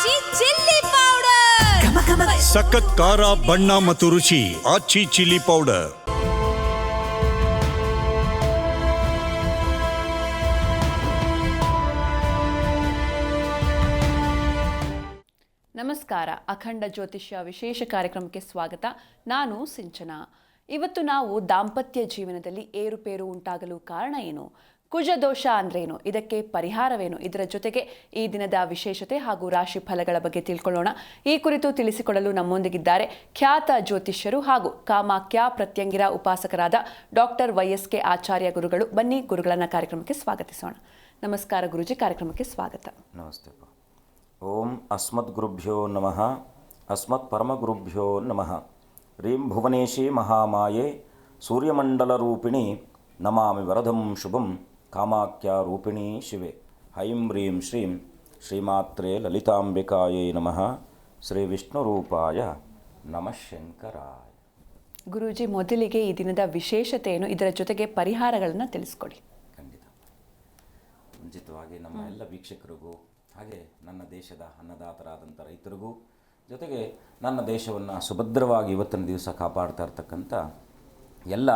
ಆಚಿ chilli powder ಸಖತ್ ಖಾರ ಬಣ್ಣ ಮತ್ತು ರುಚಿ ಆಚಿ ಚಿಲ್ಲಿ ಪೌಡರ್ ನಮಸ್ಕಾರ. ಅಖಂಡ ಜ್ಯೋತಿಷ್ಯ ವಿಶೇಷ ಕಾರ್ಯಕ್ರಮಕ್ಕೆ ಸ್ವಾಗತ. ನಾನು ಸಿಂಚನಾ. ಇವತ್ತು ನಾವು ದಾಂಪತ್ಯ ಜೀವನದಲ್ಲಿ ಏರುಪೇರು ಉಂಟಾಗಲು ಕಾರಣ ಏನು? ಕುಜ ದೋಷ ಅಂದ್ರೇನು? ಇದಕ್ಕೆ ಪರಿಹಾರವೇನು? ಇದರ ಜೊತೆಗೆ ಈ ದಿನದ ವಿಶೇಷತೆ ಹಾಗೂ ರಾಶಿ ಫಲಗಳ ಬಗ್ಗೆ ತಿಳ್ಕೊಳ್ಳೋಣ. ಈ ಕುರಿತು ತಿಳಿಸಿಕೊಡಲು ನಮ್ಮೊಂದಿಗಿದ್ದಾರೆ ಖ್ಯಾತ ಜ್ಯೋತಿಷ್ಯರು ಹಾಗೂ ಕಾಮಾಖ್ಯ ಪ್ರತ್ಯಂಗಿರ ಉಪಾಸಕರಾದ ಡಾಕ್ಟರ್ ವೈಎಸ್ಕೆ ಆಚಾರ್ಯ ಗುರುಗಳು. ಬನ್ನಿ ಗುರುಗಳನ್ನ ಕಾರ್ಯಕ್ರಮಕ್ಕೆ ಸ್ವಾಗತಿಸೋಣ. ನಮಸ್ಕಾರ ಗುರುಜಿ, ಕಾರ್ಯಕ್ರಮಕ್ಕೆ ಸ್ವಾಗತ. ನಮಸ್ತೆ ಓಂ ಅಸ್ಮತ್ ಗುರುಭ್ಯೋ ನಮಃ. ಅಸ್ಮತ್ ಪರಮ ಗುರುಭ್ಯೋ ನಮಃ. ರೀಂ ಭುವನೇಶಿ ಮಹಾಮಾಯೆ. ಸೂರ್ಯಮಂಡಲರೂಪಿಣಿ ನಮಾಮಿ ವರದಂ ಶುಭಂ. ಕಾಮಾಖ್ಯ ರೂಪಿಣಿ ಶಿವೆ. ಹೈಂ ಹ್ರೀಂ ಶ್ರೀಂ ಶ್ರೀಮಾತ್ರೇ ಲಲಿತಾಂಬಿಕಾಯೇ ನಮಃ. ಶ್ರೀ ವಿಷ್ಣುರೂಪಾಯ ನಮಃ ಶಂಕರಾಯ. ಗುರೂಜಿ ಮೊದಲಿಗೆ ಈ ದಿನದ ವಿಶೇಷತೆ ಏನು ಇದರ ಜೊತೆಗೆ ಪರಿಹಾರಗಳನ್ನು ತಿಳಿಸ್ಕೊಡಿ. ಖಂಡಿತ. ಮುಂಚಿತವಾಗಿ ನಮ್ಮ ಎಲ್ಲ ವೀಕ್ಷಕರಿಗೂ ಹಾಗೆ ನನ್ನ ದೇಶದ ಅನ್ನದಾತರಾದಂಥ ರೈತರಿಗೂ ಜೊತೆಗೆ ನನ್ನ ದೇಶವನ್ನು ಸುಭದ್ರವಾಗಿ ಇವತ್ತಿನ ದಿವಸ ಕಾಪಾಡ್ತಾ ಇರ್ತಕ್ಕಂಥ ಎಲ್ಲ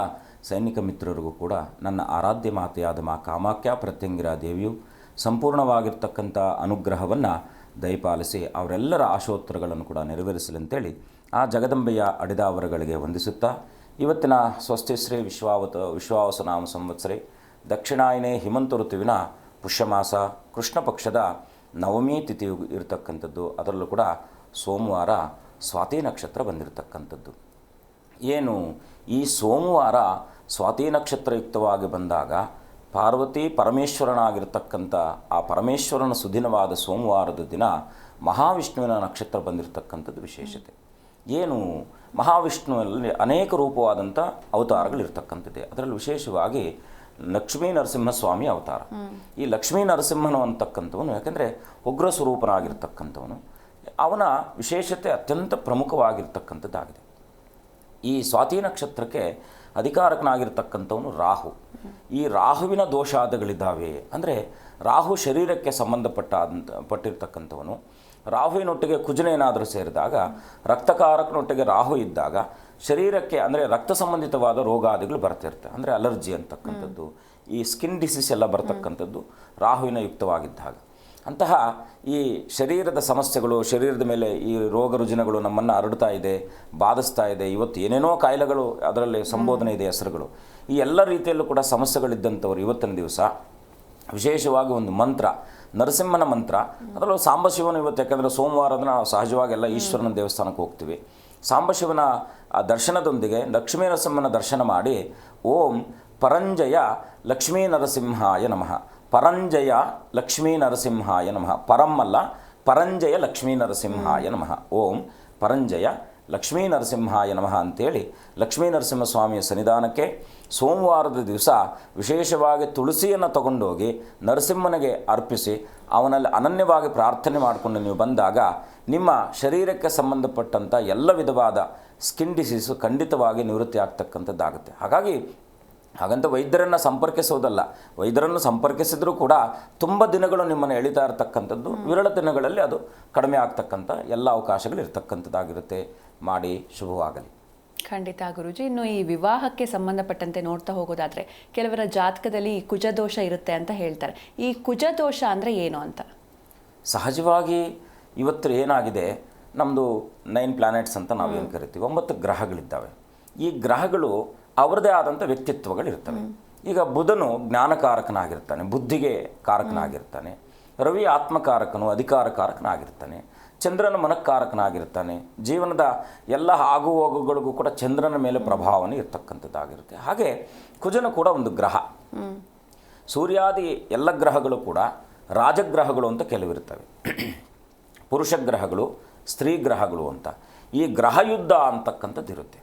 ಸೈನಿಕ ಮಿತ್ರರಿಗೂ ಕೂಡ ನನ್ನ ಆರಾಧ್ಯ ಮಾತೆಯಾದ ಮಾ ಕಾಮಾಖ್ಯ ಪ್ರತ್ಯಂಗಿರ ದೇವಿಯು ಸಂಪೂರ್ಣವಾಗಿರ್ತಕ್ಕಂಥ ಅನುಗ್ರಹವನ್ನು ದಯಪಾಲಿಸಿ ಅವರೆಲ್ಲರ ಆಶೋತ್ತರಗಳನ್ನು ಕೂಡ ನೆರವೇರಿಸಲಿ ಅಂತೇಳಿ ಆ ಜಗದಂಬೆಯ ಅಡಿದಾವರಗಳಿಗೆ ವಂದಿಸುತ್ತಾ ಇವತ್ತಿನ ಸ್ವಸ್ತಿಶ್ರೀ ವಿಶ್ವಾವತ ವಿಶ್ವಾವಸನಾಮ ಸಂವತ್ಸರೆ ದಕ್ಷಿಣಾಯನೆ ಹಿಮಂತ ಋತುವಿನ ಪುಷ್ಯಮಾಸ ಕೃಷ್ಣ ಪಕ್ಷದ ನವಮಿ ತಿಥಿ ಇರತಕ್ಕಂಥದ್ದು. ಅದರಲ್ಲೂ ಕೂಡ ಸೋಮವಾರ ಸ್ವಾತಿ ನಕ್ಷತ್ರ ಬಂದಿರತಕ್ಕಂಥದ್ದು. ಏನು ಈ ಸೋಮವಾರ ಸ್ವಾತಿ ನಕ್ಷತ್ರಯುಕ್ತವಾಗಿ ಬಂದಾಗ ಪಾರ್ವತಿ ಪರಮೇಶ್ವರನಾಗಿರ್ತಕ್ಕಂಥ ಆ ಪರಮೇಶ್ವರನ ಸುದಿನವಾದ ಸೋಮವಾರದ ದಿನ ಮಹಾವಿಷ್ಣುವಿನ ನಕ್ಷತ್ರ ಬಂದಿರತಕ್ಕಂಥದ್ದು ವಿಶೇಷತೆ. ಏನು? ಮಹಾವಿಷ್ಣುವಲ್ಲಿ ಅನೇಕ ರೂಪವಾದಂಥ ಅವತಾರಗಳಿರ್ತಕ್ಕಂಥದ್ದೇ. ಅದರಲ್ಲಿ ವಿಶೇಷವಾಗಿ ಲಕ್ಷ್ಮೀ ನರಸಿಂಹಸ್ವಾಮಿ ಅವತಾರ. ಈ ಲಕ್ಷ್ಮೀ ನರಸಿಂಹನು ಅಂತಕ್ಕಂಥವನು ಯಾಕೆಂದರೆ ಉಗ್ರ ಸ್ವರೂಪನಾಗಿರ್ತಕ್ಕಂಥವನು ಅವನ ವಿಶೇಷತೆ ಅತ್ಯಂತ ಪ್ರಮುಖವಾಗಿರ್ತಕ್ಕಂಥದ್ದಾಗಿದೆ. ಈ ಸ್ವಾತಿ ನಕ್ಷತ್ರಕ್ಕೆ ಅಧಿಕಾರಕನಾಗಿರ್ತಕ್ಕಂಥವನು ರಾಹು. ಈ ರಾಹುವಿನ ದೋಷಾದಗಳಿದ್ದಾವೆ. ಅಂದರೆ ರಾಹು ಶರೀರಕ್ಕೆ ಸಂಬಂಧಪಟ್ಟ ಪಟ್ಟಿರ್ತಕ್ಕಂಥವನು. ರಾಹುವಿನೊಟ್ಟಿಗೆ ಕುಜನೇನಾದರೂ ಸೇರಿದಾಗ, ರಕ್ತಕಾರಕನೊಟ್ಟಿಗೆ ರಾಹು ಇದ್ದಾಗ, ಶರೀರಕ್ಕೆ ಅಂದರೆ ರಕ್ತ ಸಂಬಂಧಿತವಾದ ರೋಗಾದಿಗಳು ಬರ್ತಿರ್ತವೆ ಅಂದರೆ ಅಲರ್ಜಿ ಅಂತಕ್ಕಂಥದ್ದು. ಈ ಸ್ಕಿನ್ ಡಿಸೀಸ್ ಎಲ್ಲ ಬರ್ತಕ್ಕಂಥದ್ದು ರಾಹುವಿನ ಯುಕ್ತವಾಗಿದ್ದಾಗ. ಅಂತಹ ಈ ಶರೀರದ ಸಮಸ್ಯೆಗಳು ಶರೀರದ ಮೇಲೆ ಈ ರೋಗ ರುಜಿನಗಳು ನಮ್ಮನ್ನು ಹರಡ್ತಾ ಇದೆ ಬಾಧಿಸ್ತಾ ಇದೆ ಇವತ್ತು ಏನೇನೋ ಕಾಯಿಲೆಗಳು ಅದರಲ್ಲಿ ಸಂಬೋಧನೆ ಇದೆ ಹೆಸರುಗಳು. ಈ ಎಲ್ಲ ರೀತಿಯಲ್ಲೂ ಕೂಡ ಸಮಸ್ಯೆಗಳಿದ್ದಂಥವ್ರು ಇವತ್ತಿನ ದಿವಸ. ವಿಶೇಷವಾಗಿ ಒಂದು ಮಂತ್ರ ನರಸಿಂಹನ ಮಂತ್ರ. ಅದರಲ್ಲೂ ಸಾಂಬಶಿವನು ಇವತ್ತು ಯಾಕಂದರೆ ಸೋಮವಾರ ನಾವು ಸಹಜವಾಗಿ ಎಲ್ಲ ಈಶ್ವರನ ದೇವಸ್ಥಾನಕ್ಕೆ ಹೋಗ್ತೀವಿ. ಸಾಂಬಶಿವನ ಆ ದರ್ಶನದೊಂದಿಗೆ ಲಕ್ಷ್ಮೀ ನರಸಿಂಹನ ದರ್ಶನ ಮಾಡಿ ಓಂ ಪರಂಜಯ ಲಕ್ಷ್ಮೀ ನರಸಿಂಹಾಯ ನಮಃ. ಪರಂಜಯ ಲಕ್ಷ್ಮೀ ನರಸಿಂಹಾಯ ನಮಃ. ಪರಂ ಅಲ್ಲ, ಪರಂಜಯ ಲಕ್ಷ್ಮೀ ನರಸಿಂಹಾಯ ನಮಃ. ಓಂ ಪರಂಜಯ ಲಕ್ಷ್ಮೀ ನರಸಿಂಹಾಯ ನಮಃ ಅಂತೇಳಿ ಲಕ್ಷ್ಮೀ ನರಸಿಂಹಸ್ವಾಮಿಯ ಸನ್ನಿಧಾನಕ್ಕೆ ಸೋಮವಾರದ ದಿವಸ ವಿಶೇಷವಾಗಿ ತುಳಸಿಯನ್ನು ತಗೊಂಡೋಗಿ ನರಸಿಂಹನಿಗೆ ಅರ್ಪಿಸಿ ಅವನಲ್ಲಿ ಅನನ್ಯವಾಗಿ ಪ್ರಾರ್ಥನೆ ಮಾಡಿಕೊಂಡು ನೀವು ಬಂದಾಗ ನಿಮ್ಮ ಶರೀರಕ್ಕೆ ಸಂಬಂಧಪಟ್ಟಂಥ ಎಲ್ಲ ವಿಧವಾದ ಸ್ಕಿನ್ ಡಿಸೀಸು ಖಂಡಿತವಾಗಿ ನಿವೃತ್ತಿ ಆಗ್ತಕ್ಕಂಥದ್ದಾಗುತ್ತೆ ಹಾಗಾಗಿ ಹಾಗಂತ ವೈದ್ಯರನ್ನು ಸಂಪರ್ಕಿಸೋದಲ್ಲ. ವೈದ್ಯರನ್ನು ಸಂಪರ್ಕಿಸಿದರೂ ಕೂಡ ತುಂಬ ದಿನಗಳು ನಿಮ್ಮನ್ನು ಎಳಿತಾ ಇರತಕ್ಕಂಥದ್ದು ವಿರಳ ದಿನಗಳಲ್ಲಿ ಅದು ಕಡಿಮೆ ಆಗ್ತಕ್ಕಂಥ ಎಲ್ಲ ಅವಕಾಶಗಳು ಇರತಕ್ಕಂಥದ್ದಾಗಿರುತ್ತೆ. ಮಾಡಿ ಶುಭವಾಗಲಿ. ಖಂಡಿತ ಗುರುಜಿ ಇನ್ನು ಈ ವಿವಾಹಕ್ಕೆ ಸಂಬಂಧಪಟ್ಟಂತೆ ನೋಡ್ತಾ ಹೋಗೋದಾದರೆ ಕೆಲವರ ಜಾತಕದಲ್ಲಿ ಈ ಕುಜದೋಷ ಇರುತ್ತೆ ಅಂತ ಹೇಳ್ತಾರೆ. ಈ ಕುಜದೋಷ ಅಂದರೆ ಏನು ಅಂತ? ಸಹಜವಾಗಿ ಇವತ್ತು ಏನಾಗಿದೆ ನಮ್ಮದು ನೈನ್ ಪ್ಲಾನೆಟ್ಸ್ ಅಂತ ನಾವೇನು ಕರಿತೀವಿ ಒಂಬತ್ತು ಗ್ರಹಗಳಿದ್ದಾವೆ. ಈ ಗ್ರಹಗಳು ಅವರದೇ ಆದಂಥ ವ್ಯಕ್ತಿತ್ವಗಳಿರ್ತವೆ ಈಗ ಬುಧನು ಜ್ಞಾನಕಾರಕನಾಗಿರ್ತಾನೆ ಬುದ್ಧಿಗೆ ಕಾರಕನಾಗಿರ್ತಾನೆ ರವಿ ಆತ್ಮಕಾರಕನು ಅಧಿಕಾರಕಾರಕನಾಗಿರ್ತಾನೆ ಚಂದ್ರನ ಮನಕ್ಕಾರಕನಾಗಿರ್ತಾನೆ ಜೀವನದ ಎಲ್ಲ ಆಗು ಹೋಗುಗಳಿಗೂ ಕೂಡ ಚಂದ್ರನ ಮೇಲೆ ಪ್ರಭಾವನೆ ಇರ್ತಕ್ಕಂಥದ್ದಾಗಿರುತ್ತೆ. ಹಾಗೆ ಕುಜನು ಕೂಡ ಒಂದು ಗ್ರಹ. ಸೂರ್ಯಾದಿ ಎಲ್ಲ ಗ್ರಹಗಳು ಕೂಡ ರಾಜಗ್ರಹಗಳು ಅಂತ ಕೆಲವಿರ್ತವೆ ಪುರುಷ ಗ್ರಹಗಳು ಸ್ತ್ರೀ ಗ್ರಹಗಳು ಅಂತ. ಈ ಗ್ರಹಯುದ್ಧ ಅಂತಕ್ಕಂಥದ್ದು ಇರುತ್ತೆ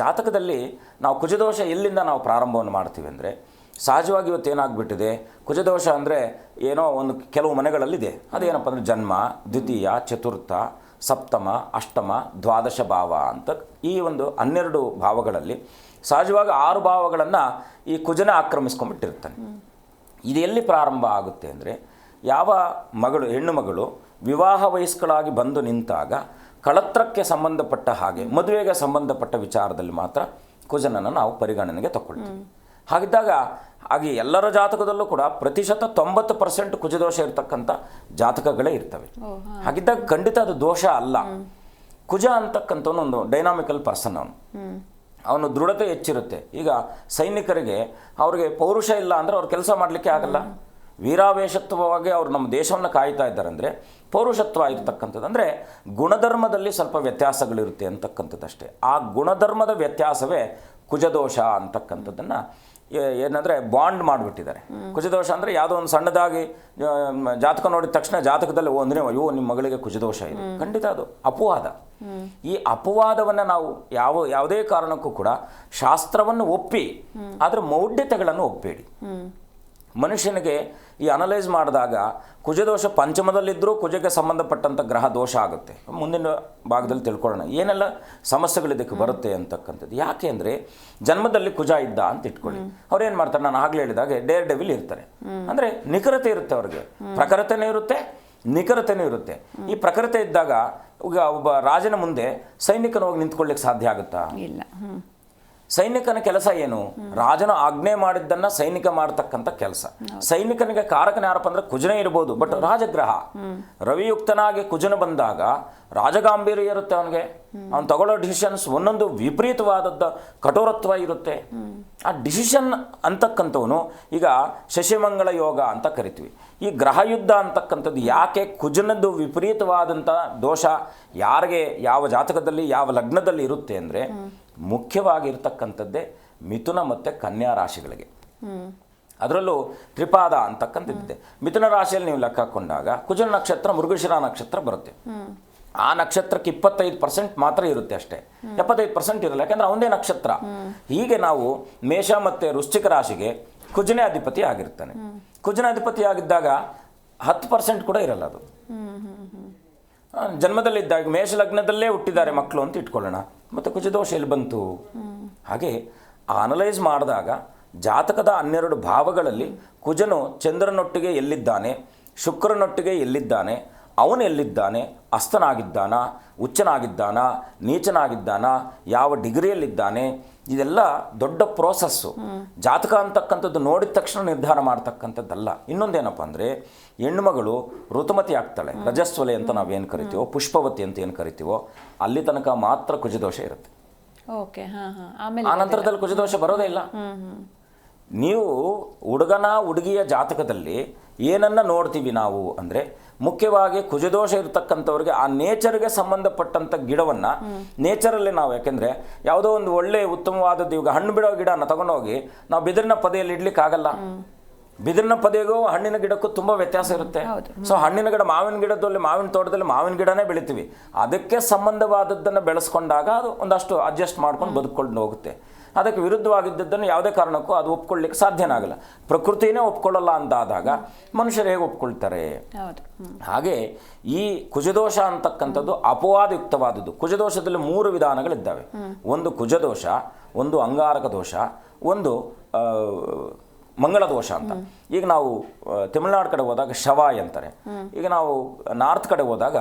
ಜಾತಕದಲ್ಲಿ ನಾವು ಕುಜದೋಷ ಎಲ್ಲಿಂದ ನಾವು ಪ್ರಾರಂಭವನ್ನು ಮಾಡ್ತೀವಿ ಅಂದರೆ, ಸಹಜವಾಗಿ ಇವತ್ತು ಏನಾಗ್ಬಿಟ್ಟಿದೆ? ಕುಜದೋಷ ಅಂದರೆ ಏನೋ ಒಂದು ಕೆಲವು ಮನೆಗಳಲ್ಲಿದೆ. ಅದೇನಪ್ಪ ಅಂದರೆ ಜನ್ಮ, ದ್ವಿತೀಯ, ಚತುರ್ಥ, ಸಪ್ತಮ, ಅಷ್ಟಮ, ದ್ವಾದಶ ಭಾವ ಅಂತ ಈ ಒಂದು ಹನ್ನೆರಡು ಭಾವಗಳಲ್ಲಿ ಸಹಜವಾಗಿ ಆರು ಭಾವಗಳನ್ನು ಈ ಕುಜನ ಆಕ್ರಮಿಸ್ಕೊಂಡ್ಬಿಟ್ಟಿರ್ತಾನೆ. ಇದು ಎಲ್ಲಿ ಪ್ರಾರಂಭ ಆಗುತ್ತೆ ಅಂದರೆ, ಯಾವ ಮಗಳು, ಹೆಣ್ಣು ಮಗಳು ವಿವಾಹ ವಯಸ್ಕಳಾಗಿ ಬಂದು ನಿಂತಾಗ ಕಳತ್ರಕ್ಕೆ ಸಂಬಂಧಪಟ್ಟ ಹಾಗೆ ಮದುವೆಗೆ ಸಂಬಂಧಪಟ್ಟ ವಿಚಾರದಲ್ಲಿ ಮಾತ್ರ ಕುಜನನ್ನು ನಾವು ಪರಿಗಣನೆಗೆ ತಗೊಳ್ತೀವಿ ಹಾಗಿದ್ದಾಗ ಹಾಗೆ ಎಲ್ಲರ ಜಾತಕದಲ್ಲೂ ಕೂಡ ಪ್ರತಿಶತ ತೊಂಬತ್ತು ಪರ್ಸೆಂಟ್ ಕುಜದೋಷ ಇರತಕ್ಕಂಥ ಜಾತಕಗಳೇ ಇರ್ತವೆ. ಹಾಗಿದ್ದಾಗ ಖಂಡಿತ ಅದು ದೋಷ ಅಲ್ಲ. ಕುಜ ಅಂತಕ್ಕಂಥವನು ಒಂದು ಡೈನಾಮಿಕಲ್ ಪರ್ಸನ್ ಅವನು. ಅವನು ದೃಢತೆ ಹೆಚ್ಚಿರುತ್ತೆ. ಈಗ ಸೈನಿಕರಿಗೆ ಅವ್ರಿಗೆ ಪೌರುಷ ಇಲ್ಲ ಅಂದರೆ ಅವ್ರು ಕೆಲಸ ಮಾಡಲಿಕ್ಕೆ ಆಗಲ್ಲ. ವೀರಾವೇಶತ್ವವಾಗಿ ಅವರು ನಮ್ಮ ದೇಶವನ್ನು ಕಾಯ್ತಾ ಇದ್ದಾರೆ ಅಂದರೆ ಪೌರುಷತ್ವ ಇರತಕ್ಕಂಥದ್ದು ಅಂದರೆ ಗುಣಧರ್ಮದಲ್ಲಿ ಸ್ವಲ್ಪ ವ್ಯತ್ಯಾಸಗಳಿರುತ್ತೆ ಅಂತಕ್ಕಂಥದ್ದಷ್ಟೇ. ಆ ಗುಣಧರ್ಮದ ವ್ಯತ್ಯಾಸವೇ ಕುಜದೋಷ ಅಂತಕ್ಕಂಥದ್ದನ್ನು ಏನಂದರೆ ಬಾಂಡ್ ಮಾಡಿಬಿಟ್ಟಿದ್ದಾರೆ. ಕುಜದೋಷ ಅಂದರೆ ಯಾವುದೋ ಒಂದು ಸಣ್ಣದಾಗಿ ಜಾತಕ ನೋಡಿದ ತಕ್ಷಣ ಜಾತಕದಲ್ಲಿ ಓ ಅಂದರೆ ಅಯ್ಯೋ ನಿಮ್ಮ ಮಗಳಿಗೆ ಕುಜದೋಷ ಇದೆ. ಖಂಡಿತ ಅದು ಅಪವಾದ. ಈ ಅಪವಾದವನ್ನು ನಾವು ಯಾವ ಯಾವುದೇ ಕಾರಣಕ್ಕೂ ಕೂಡ ಶಾಸ್ತ್ರವನ್ನು ಒಪ್ಪಿ ಅದರ ಮೌಢ್ಯತೆಗಳನ್ನು ಒಪ್ಪಬೇಡಿ ಮನುಷ್ಯನಿಗೆ ಈ ಅನಲೈಸ್ ಮಾಡಿದಾಗ ಕುಜದೋಷ ಪಂಚಮದಲ್ಲಿದ್ದರೂ ಕುಜಕ್ಕೆ ಸಂಬಂಧಪಟ್ಟಂಥ ಗ್ರಹ ದೋಷ ಆಗುತ್ತೆ. ಮುಂದಿನ ಭಾಗದಲ್ಲಿ ತಿಳ್ಕೊಳ್ಳೋಣ. ಏನೆಲ್ಲ ಸಮಸ್ಯೆಗಳು ಇದಕ್ಕೆ ಬರುತ್ತೆ ಅಂತಕ್ಕಂಥದ್ದು. ಯಾಕೆ ಅಂದರೆ ಜನ್ಮದಲ್ಲಿ ಕುಜ ಇದ್ದ ಅಂತ ಇಟ್ಕೊಳ್ಳಿ. ಅವ್ರು ಏನು ಮಾಡ್ತಾರೆ? ನಾನು ಆಗಲೇ ಹೇಳಿದಾಗ ಡೇರ್ ಡೆವಿಲ್ ಇರ್ತಾರೆ. ಅಂದರೆ ನಿಖರತೆ ಇರುತ್ತೆ ಅವ್ರಿಗೆ. ಪ್ರಖರತೆನೂ ಇರುತ್ತೆ ನಿಖರತೆನೂ ಇರುತ್ತೆ. ಈ ಪ್ರಖರತೆ ಇದ್ದಾಗ ಈಗ ಒಬ್ಬ ರಾಜನ ಮುಂದೆ ಸೈನಿಕನ ಹೋಗಿ ನಿಂತ್ಕೊಳ್ಳಿಕ್ಕೆ ಸಾಧ್ಯ ಆಗುತ್ತಾ? ಇಲ್ಲ. ಸೈನಿಕನ ಕೆಲಸ ಏನು? ರಾಜನ ಆಜ್ಞೆ ಮಾಡಿದ್ದನ್ನ ಸೈನಿಕ ಮಾಡತಕ್ಕಂಥ ಕೆಲಸ. ಸೈನಿಕನಿಗೆ ಕಾರಕನ ಯಾರಪ್ಪ ಅಂದ್ರೆ ಕುಜನೇ ಇರಬಹುದು ಬಟ್ ರಾಜಗ್ರಹ. ರವಿಯುಕ್ತನಾಗಿ ಕುಜನ ಬಂದಾಗ ರಾಜಗಾಂಭೀರ್ಯ ಇರುತ್ತೆ ಅವನಿಗೆ. ಅವನು ತಗೊಳ್ಳೋ ಡಿಸಿಷನ್ಸ್ ಒಂದೊಂದು ವಿಪರೀತವಾದದ್ದ ಕಠೋರತ್ವ ಇರುತ್ತೆ. ಆ ಡಿಸಿಷನ್ ಅಂತಕ್ಕಂಥವನು ಈಗ ಶಶಿಮಂಗಳ ಯೋಗ ಅಂತ ಕರಿತೀವಿ. ಈ ಗ್ರಹ ಯುದ್ಧ ಅಂತಕ್ಕಂಥದ್ದು ಯಾಕೆ ಕುಜನದ್ದು ವಿಪರೀತವಾದಂಥ ದೋಷ? ಯಾರಿಗೆ ಯಾವ ಜಾತಕದಲ್ಲಿ ಯಾವ ಲಗ್ನದಲ್ಲಿ ಇರುತ್ತೆ ಅಂದರೆ ಮುಖ್ಯವಾಗಿರ್ತಕ್ಕಂಥದ್ದೇ ಮಿಥುನ ಮತ್ತು ಕನ್ಯಾ ರಾಶಿಗಳಿಗೆ. ಅದರಲ್ಲೂ ತ್ರಿಪಾದ ಅಂತಕ್ಕಂಥದ್ದಿದೆ. ಮಿಥುನ ರಾಶಿಯಲ್ಲಿ ನೀವು ಲೆಕ್ಕ ಹಾಕೊಂಡಾಗ ಕುಜನ ನಕ್ಷತ್ರ, ಮೃಗಶಿರ ನಕ್ಷತ್ರ ಬರುತ್ತೆ. ಆ ನಕ್ಷತ್ರಕ್ಕೆ ಇಪ್ಪತ್ತೈದು ಪರ್ಸೆಂಟ್ ಮಾತ್ರ ಇರುತ್ತೆ ಅಷ್ಟೇ. ಎಪ್ಪತ್ತೈದು ಪರ್ಸೆಂಟ್ ಇರಲ್ಲ, ಯಾಕಂದ್ರೆ ಅವನೇ ನಕ್ಷತ್ರ. ಹೀಗೆ ನಾವು ಮೇಷ ಮತ್ತು ವೃಶ್ಚಿಕ ರಾಶಿಗೆ ಕುಜನೇ ಅಧಿಪತಿ ಆಗಿರ್ತಾನೆ. ಕುಜನ ಅಧಿಪತಿ ಆಗಿದ್ದಾಗ ಹತ್ತು ಪರ್ಸೆಂಟ್ ಕೂಡ ಇರಲ್ಲ ಅದು. ಜನ್ಮದಲ್ಲಿದ್ದಾಗ ಮೇಷ ಲಗ್ನದಲ್ಲೇ ಹುಟ್ಟಿದ್ದಾರೆ ಮಕ್ಕಳು ಅಂತ ಇಟ್ಕೊಳ್ಳೋಣ. ಮತ್ತು ಕುಜದೋಷ ಎಲ್ಲಿ ಬಂತು. ಹಾಗೆ ಅನಲೈಸ್ ಮಾಡಿದಾಗ ಜಾತಕದ ಹನ್ನೆರಡು ಭಾವಗಳಲ್ಲಿ ಕುಜನು ಚಂದ್ರನೊಟ್ಟಿಗೆ ಎಲ್ಲಿದ್ದಾನೆ, ಶುಕ್ರನೊಟ್ಟಿಗೆ ಎಲ್ಲಿದ್ದಾನೆ ಅವನು ಎಲ್ಲಿದ್ದಾನೆ? ಅಸ್ತನಾಗಿದ್ದಾನ? ಉಚ್ಚನಾಗಿದ್ದಾನ ನೀಚನಾಗಿದ್ದಾನ? ಯಾವ ಡಿಗ್ರಿಯಲ್ಲಿದ್ದಾನೆ? ಇದೆಲ್ಲ ದೊಡ್ಡ ಪ್ರೋಸೆಸ್ಸು ಜಾತಕ ಅಂತಕ್ಕಂಥದ್ದು ನೋಡಿದ ತಕ್ಷಣ ನಿರ್ಧಾರ ಮಾಡ್ತಕ್ಕಂಥದ್ದಲ್ಲ. ಇನ್ನೊಂದೇನಪ್ಪ ಅಂದರೆ ಹೆಣ್ಣುಮಗಳು ಋತುಮತಿ ಆಗ್ತಾಳೆ. ರಜಸ್ವಲೆ ಅಂತ ನಾವೇನು ಕರಿತೀವೋ ಪುಷ್ಪವತಿ ಅಂತ ಏನು ಕರಿತೀವೋ ಅಲ್ಲಿ ತನಕ ಮಾತ್ರ ಕುಜದೋಷ ಇರುತ್ತೆ. ಓಕೆ ಆ ನಂತರದಲ್ಲಿ ಕುಜದೋಷ ಬರೋದೇ ಇಲ್ಲ. ನೀವು ಹುಡುಗನ ಹುಡುಗಿಯ ಜಾತಕದಲ್ಲಿ ಏನನ್ನ ನೋಡ್ತೀವಿ ನಾವು ಅಂದರೆ ಮುಖ್ಯವಾಗಿ ಕುಜದೋಷ ಇರತಕ್ಕಂಥವ್ರಿಗೆ ಆ ನೇಚರ್ಗೆ ಸಂಬಂಧಪಟ್ಟಂಥ ಗಿಡವನ್ನು ನೇಚರಲ್ಲಿ ನಾವು ಯಾಕೆಂದರೆ ಯಾವುದೋ ಒಂದು ಒಳ್ಳೆ ಉತ್ತಮವಾದದ್ದು ಈಗ ಹಣ್ಣು ಬಿಡೋ ಗಿಡನ ತಗೊಂಡೋಗಿ ನಾವು ಬಿದಿರಿನ ಪದೆಯಲ್ಲಿ ಇಡ್ಲಿಕ್ಕೆ ಆಗಲ್ಲ ಬಿದಿರಿನ ಪದೆಗೂ ಹಣ್ಣಿನ ಗಿಡಕ್ಕೂ ತುಂಬ ವ್ಯತ್ಯಾಸ ಇರುತ್ತೆ. ಸೊ ಹಣ್ಣಿನ ಗಿಡ ಮಾವಿನ ಗಿಡದಲ್ಲಿ ಮಾವಿನ ತೋಟದಲ್ಲಿ ಮಾವಿನ ಗಿಡನೇ ಬೆಳಿತೀವಿ. ಅದಕ್ಕೆ ಸಂಬಂಧವಾದದ್ದನ್ನು ಬೆಳೆಸ್ಕೊಂಡಾಗ ಅದು ಒಂದಷ್ಟು ಅಡ್ಜಸ್ಟ್ ಮಾಡ್ಕೊಂಡು ಬದುಕೊಂಡು ಹೋಗುತ್ತೆ. ಅದಕ್ಕೆ ವಿರುದ್ಧವಾಗಿದ್ದದ್ದನ್ನು ಯಾವುದೇ ಕಾರಣಕ್ಕೂ ಅದು ಒಪ್ಕೊಳ್ಳಿಕ್ಕೆ ಸಾಧ್ಯನಾಗಲ್ಲ. ಪ್ರಕೃತಿನೇ ಒಪ್ಕೊಳ್ಳಲ್ಲ ಅಂತಾದಾಗ ಮನುಷ್ಯರು ಹೇಗೆ ಒಪ್ಕೊಳ್ತಾರೆ? ಹಾಗೆ ಈ ಕುಜದೋಷ ಅಂತಕ್ಕಂಥದ್ದು ಅಪವಾದಯುಕ್ತವಾದದ್ದು. ಕುಜದೋಷದಲ್ಲಿ ಮೂರು ವಿಧಾನಗಳಿದ್ದಾವೆ. ಒಂದು ಕುಜದೋಷ ಒಂದು ಅಂಗಾರಕ ದೋಷ ಒಂದು ಮಂಗಳ ದೋಷ ಅಂತ. ಈಗ ನಾವು ತಮಿಳ್ನಾಡು ಕಡೆ ಹೋದಾಗ ಶವಾಯ್ ಅಂತಾರೆ. ಈಗ ನಾವು ನಾರ್ತ್ ಕಡೆ ಹೋದಾಗ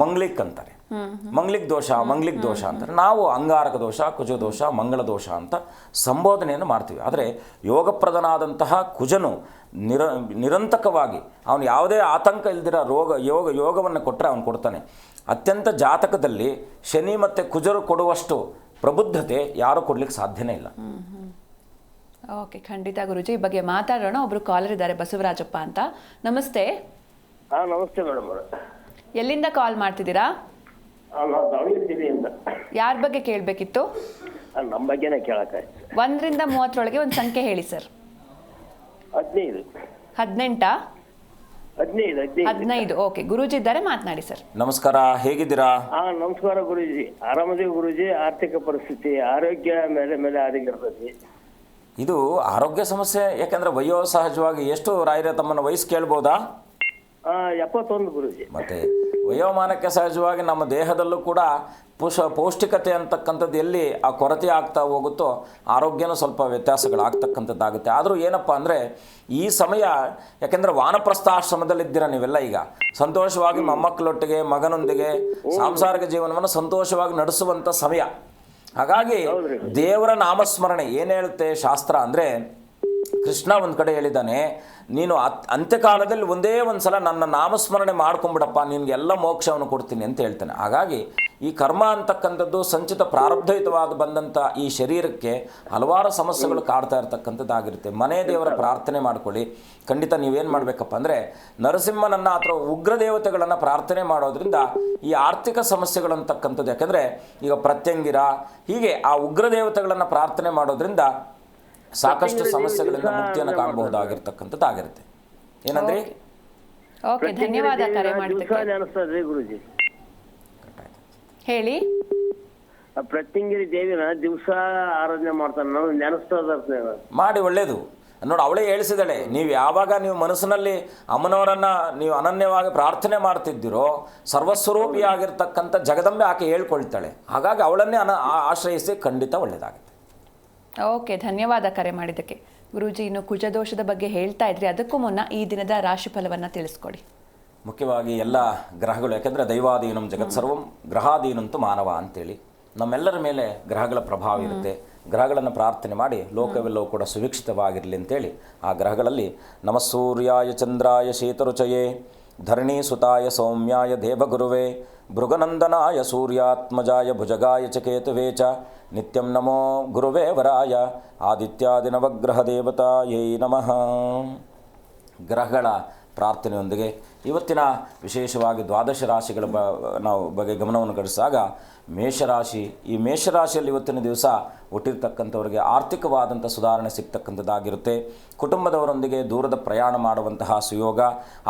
ಮಂಗ್ಲಿಕ್ ಅಂತಾರೆ. ಮಂಗ್ಲಿಕ್ ದೋಷ ಮಂಗ್ಲಿಕ್ ದೋಷ ಅಂತಾರೆ. ನಾವು ಅಂಗಾರಕ ದೋಷ ಕುಜ ದೋಷ ಮಂಗಳ ದೋಷ ಅಂತ ಸಂಬೋಧನೆಯನ್ನು ಮಾಡ್ತೀವಿ. ಆದರೆ ಯೋಗಪ್ರದನಾದಂತಹ ಕುಜನು ನಿರ ನಿರಂತಕವಾಗಿ ಅವನು ಯಾವುದೇ ಆತಂಕ ಇಲ್ದಿರ ರೋಗ ಯೋಗ ಯೋಗವನ್ನು ಕೊಟ್ಟರೆ ಅವನು ಕೊಡ್ತಾನೆ. ಅತ್ಯಂತ ಜಾತಕದಲ್ಲಿ ಶನಿ ಮತ್ತು ಕುಜರು ಕೊಡುವಷ್ಟು ಪ್ರಬುದ್ಧತೆ ಯಾರೂ ಕೊಡ್ಲಿಕ್ಕೆ ಸಾಧ್ಯನೇ ಇಲ್ಲ. ಓಕೆ ಖಂಡಿತ ಗುರುಜಿ. ಈ ಬಗ್ಗೆ ಮಾತಾಡೋಣ. ಒಬ್ರು ಕಾಲರ್ ಇದ್ದಾರೆ ಬಸವರಾಜಪ್ಪ ಅಂತ. ನಮಸ್ತೆ. ಹಾ ನಮಸ್ತೆ ಮೇಡಮ್ ಎಲ್ಲಿಂದ ಕಾಲ್ ಮಾಡ್ತಿದ್ದೀರಾ? ಅಲ್ಲ ದಾವಣಗೆರೆ ಜಿಲ್ಲೆಯಿಂದ ಯಾರ ಬಗ್ಗೆ ಕೇಳಬೇಕಿತ್ತು? ನಮ್ಮ ಬಗ್ಗೆನೇ ಕೇಳಕ್ಕಾಯ್ತು. ಒಂದರಿಂದ ಮೂವತ್ತರೊಳಗೆ ಒಂದು ಸಂಖ್ಯೆ ಹೇಳಿ ಸರ್. ಹದಿನೈದು. ಹದಿನೆಂಟಾ? ಹದಿನೈದು ಹದಿನೈದು. ಹದಿನೈದು ಓಕೆ. ಗುರೂಜಿ ಇದ್ದಾರೆ ಮಾತನಾಡಿ ಸರ್. ನಮಸ್ಕಾರ ಹೇಗಿದ್ದೀರಾ? ಹಾ ನಮಸ್ಕಾರ ಗುರುಜಿ. ಆರಾಮದೇವಿ ಗುರುಜಿ. ಆರ್ಥಿಕ ಪರಿಸ್ಥಿತಿ ಆರೋಗ್ಯ ಮೇಲೆ ಮೇಲೆ ಆಗಿರ್ತೈತಿ ಇದು ಆರೋಗ್ಯ ಸಮಸ್ಯೆ ಯಾಕಂದ್ರೆ ವಯೋ ಸಹಜವಾಗಿ ಎಷ್ಟು ರಾಯರ ತಮ್ಮನ ವಯಸ್ಸು ಕೇಳ್ಬೋದಾ? ಆ ಎಪ್ಪತ್ತೊಂದು ಗುರುಜಿ. ಮತ್ತೆ ವಯೋಮಾನಕ್ಕೆ ಸಹಜವಾಗಿ ನಮ್ಮ ದೇಹದಲ್ಲೂ ಕೂಡ ಪುಷ ಪೌಷ್ಟಿಕತೆ ಅಂತಕ್ಕಂಥದ್ದು ಎಲ್ಲಿ ಆ ಕೊರತೆ ಆಗ್ತಾ ಹೋಗುತ್ತೋ ಆರೋಗ್ಯನೂ ಸ್ವಲ್ಪ ವ್ಯತ್ಯಾಸಗಳಾಗ್ತಕ್ಕಂಥದ್ದಾಗುತ್ತೆ. ಆದರೂ ಏನಪ್ಪ ಅಂದರೆ ಈ ಸಮಯ ಯಾಕೆಂದರೆ ವಾನಪ್ರಸ್ಥಾಶ್ರಮದಲ್ಲಿದ್ದೀರ ನೀವೆಲ್ಲ ಈಗ? ಸಂತೋಷವಾಗಿ ಮೊಮ್ಮಕ್ಕಳೊಟ್ಟಿಗೆ ಮಗನೊಂದಿಗೆ ಸಾಂಸಾರಿಕ ಜೀವನವನ್ನು ಸಂತೋಷವಾಗಿ ನಡೆಸುವಂಥ ಸಮಯ. ಹಾಗಾಗಿ ದೇವರ ನಾಮಸ್ಮರಣೆ ಏನು ಹೇಳುತ್ತೆ ಶಾಸ್ತ್ರ ಅಂದರೆ ಕೃಷ್ಣ ಒಂದು ಕಡೆ ಹೇಳಿದ್ದಾನೆ, ನೀನು ಅತ್, ಅಂತ್ಯಕಾಲದಲ್ಲಿ ಒಂದೇ ಒಂದು ಸಲ ನನ್ನ ನಾಮಸ್ಮರಣೆ ಮಾಡ್ಕೊಂಬಿಡಪ್ಪ ನಿನಗೆ ಎಲ್ಲ ಮೋಕ್ಷವನ್ನು ಕೊಡ್ತೀನಿ ಅಂತ ಹೇಳ್ತಾನೆ. ಹಾಗಾಗಿ ಈ ಕರ್ಮ ಅಂತಕ್ಕಂಥದ್ದು ಸಂಚಿತ ಪ್ರಾರಬ್ಧಯುತವಾದ ಬಂದಂಥ ಈ ಶರೀರಕ್ಕೆ ಹಲವಾರು ಸಮಸ್ಯೆಗಳು ಕಾಡ್ತಾ ಇರತಕ್ಕಂಥದ್ದಾಗಿರುತ್ತೆ. ಮನೆ ದೇವರ ಪ್ರಾರ್ಥನೆ ಮಾಡ್ಕೊಳ್ಳಿ. ಖಂಡಿತ ನೀವೇನು ಮಾಡಬೇಕಪ್ಪ ಅಂದರೆ, ನರಸಿಂಹನನ್ನು ಅಥವಾ ಉಗ್ರ ದೇವತೆಗಳನ್ನು ಪ್ರಾರ್ಥನೆ ಮಾಡೋದ್ರಿಂದ ಈ ಆರ್ಥಿಕ ಸಮಸ್ಯೆಗಳಂತಕ್ಕಂಥದ್ದು ಯಾಕಂದರೆ, ಈಗ ಪ್ರತ್ಯಂಗಿರ, ಹೀಗೆ ಆ ಉಗ್ರ ದೇವತೆಗಳನ್ನು ಪ್ರಾರ್ಥನೆ ಮಾಡೋದ್ರಿಂದ ಸಾಕಷ್ಟು ಸಮಸ್ಯೆಗಳಿಂದ ಮುಕ್ತಿಯನ್ನು ಕಾಣಬಹುದಾಗಿರ್ತಕ್ಕಂಥದ್ದಾಗಿರುತ್ತೆ. ಏನಂದ್ರೆ? ಓಕೆ ಧನ್ಯವಾದ ಕರೆ ಮಾಡಿದ್ದಕ್ಕೆ ಗುರುಜಿ. ಹೇಳಿ. ಪ್ರತಿಂಗಿರಿ ಪ್ರತ್ಯಂಗಿರಿ ದೇವಿನ ದಿವಸ ಆರಾಧನೆ ಮಾಡ್ತಾನೆ. ನಾವು ನೆನೆಸ್ತದ ಮಾಡಿ ಒಳ್ಳೇದು. ನೋಡಿ ಅವಳೇ ಹೇಳಿಸಿದಳೆ ನೀವು ಯಾವಾಗ ನೀವು ಮನಸ್ಸಿನಲ್ಲಿ ಅಮ್ಮನವರನ್ನು ನೀವು ಅನನ್ಯವಾಗಿ ಪ್ರಾರ್ಥನೆ ಮಾಡ್ತಿದ್ದೀರೋ ಸರ್ವಸ್ವರೂಪಿಯಾಗಿರ್ತಕ್ಕಂಥ ಜಗದಂಬೆ ಆಕೆ ಹೇಳ್ಕೊಳ್ತಾಳೆ. ಹಾಗಾಗಿ ಅವಳನ್ನೇ ಅನ ಆಶ್ರಯಿಸಿ ಖಂಡಿತ ಒಳ್ಳೆಯದಾಗುತ್ತೆ ಓಕೆ, ಧನ್ಯವಾದ ಕರೆ ಮಾಡಿದ್ದಕ್ಕೆ. ಗುರೂಜಿ, ಇನ್ನು ಕುಜದೋಷದ ಬಗ್ಗೆ ಹೇಳ್ತಾ ಇದ್ರಿ, ಅದಕ್ಕೂ ಮುನ್ನ ಈ ದಿನದ ರಾಶಿಫಲವನ್ನು ತಿಳಿಸ್ಕೊಡಿ. ಮುಖ್ಯವಾಗಿ ಎಲ್ಲ ಗ್ರಹಗಳು, ಯಾಕೆಂದರೆ ದೈವಾಧೀನಂ ಜಗತ್ ಸರ್ವಂ ಗ್ರಹಾಧೀನಂತೂ ಮಾನವ ಅಂತೇಳಿ. ನಮ್ಮೆಲ್ಲರ ಮೇಲೆ ಗ್ರಹಗಳ ಪ್ರಭಾವ ಇರುತ್ತೆ. ಗ್ರಹಗಳನ್ನು ಪ್ರಾರ್ಥನೆ ಮಾಡಿ ಲೋಕವೆಲ್ಲವೂ ಕೂಡ ಸುಭಿಕ್ಷಿತವಾಗಿರಲಿ ಅಂತೇಳಿ. ಆ ಗ್ರಹಗಳಲ್ಲಿ ನಮಸ್ಸೂರ್ಯಾಯ ಚಂದ್ರಾಯ, ಶೀತರುಚಯೇ, ಧರಣಿ ಸುತಾಯ, ಸೌಮ್ಯಾಯ, ದೇವಗುರುವೇ ಭೃಗನಂದನಾಯ ಸೂರ್ಯಾತ್ಮಜಾಯ ಭುಜಗಾಯ ಚ ಕೇತುವೇ ಚ. ನಿತ್ಯಂ ನಮೋ ಗುರುವೇ ವರಾಯ. ಆದಿತ್ಯಾದಿನವಗ್ರಹ ದೇವತಾಯೈ ನಮಃ. ಗ್ರಹಗಳ ಪ್ರಾರ್ಥನೆಯೊಂದಿಗೆ ಇವತ್ತಿನ ವಿಶೇಷವಾಗಿ ದ್ವಾದಶ ರಾಶಿಗಳ ಬ ನಾವು ಬಗ್ಗೆ ಗಮನವನ್ನು ಗಳಿಸಿದಾಗ ಮೇಷರಾಶಿ. ಈ ಮೇಷರಾಶಿಯಲ್ಲಿ ಇವತ್ತಿನ ದಿವಸ ಹುಟ್ಟಿರ್ತಕ್ಕಂಥವರಿಗೆ ಆರ್ಥಿಕವಾದಂಥ ಸುಧಾರಣೆ ಸಿಗ್ತಕ್ಕಂಥದ್ದಾಗಿರುತ್ತೆ. ಕುಟುಂಬದವರೊಂದಿಗೆ ದೂರದ ಪ್ರಯಾಣ ಮಾಡುವಂತಹ ಸುಯೋಗ,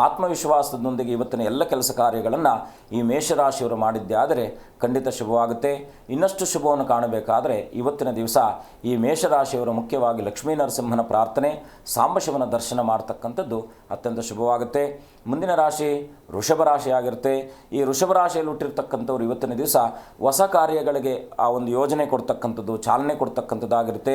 ಆತ್ಮವಿಶ್ವಾಸದೊಂದಿಗೆ ಇವತ್ತಿನ ಎಲ್ಲ ಕೆಲಸ ಕಾರ್ಯಗಳನ್ನು ಈ ಮೇಷರಾಶಿಯವರು ಮಾಡಿದ್ದೇ ಆದರೆ ಖಂಡಿತ ಶುಭವಾಗುತ್ತೆ. ಇನ್ನಷ್ಟು ಶುಭವನ್ನು ಕಾಣಬೇಕಾದರೆ ಇವತ್ತಿನ ದಿವಸ ಈ ಮೇಷರಾಶಿಯವರು ಮುಖ್ಯವಾಗಿ ಲಕ್ಷ್ಮೀ ನರಸಿಂಹನ ಪ್ರಾರ್ಥನೆ ಸಾಂಬಶಿವನ ದರ್ಶನ ಮಾಡ್ತಕ್ಕಂಥದ್ದು ಅತ್ಯಂತ ಶುಭವಾಗುತ್ತೆ. ಮುಂದಿನ ರಾಶಿ ವೃಷಭ ರಾಶಿಯಾಗಿರುತ್ತೆ. ಈ ವೃಷಭ ರಾಶಿಯಲ್ಲಿ ಹುಟ್ಟಿರ್ತಕ್ಕಂಥವ್ರು ಇವತ್ತಿನ ದಿವಸ ಹೊಸ ಕಾರ್ಯಗಳಿಗೆ ಆ ಒಂದು ಯೋಜನೆ ಕೊಡ್ತಕ್ಕಂಥದ್ದು ಚಾಲನೆ ಕೊಡ್ತಕ್ಕಂಥದ್ದಾಗಿರುತ್ತೆ.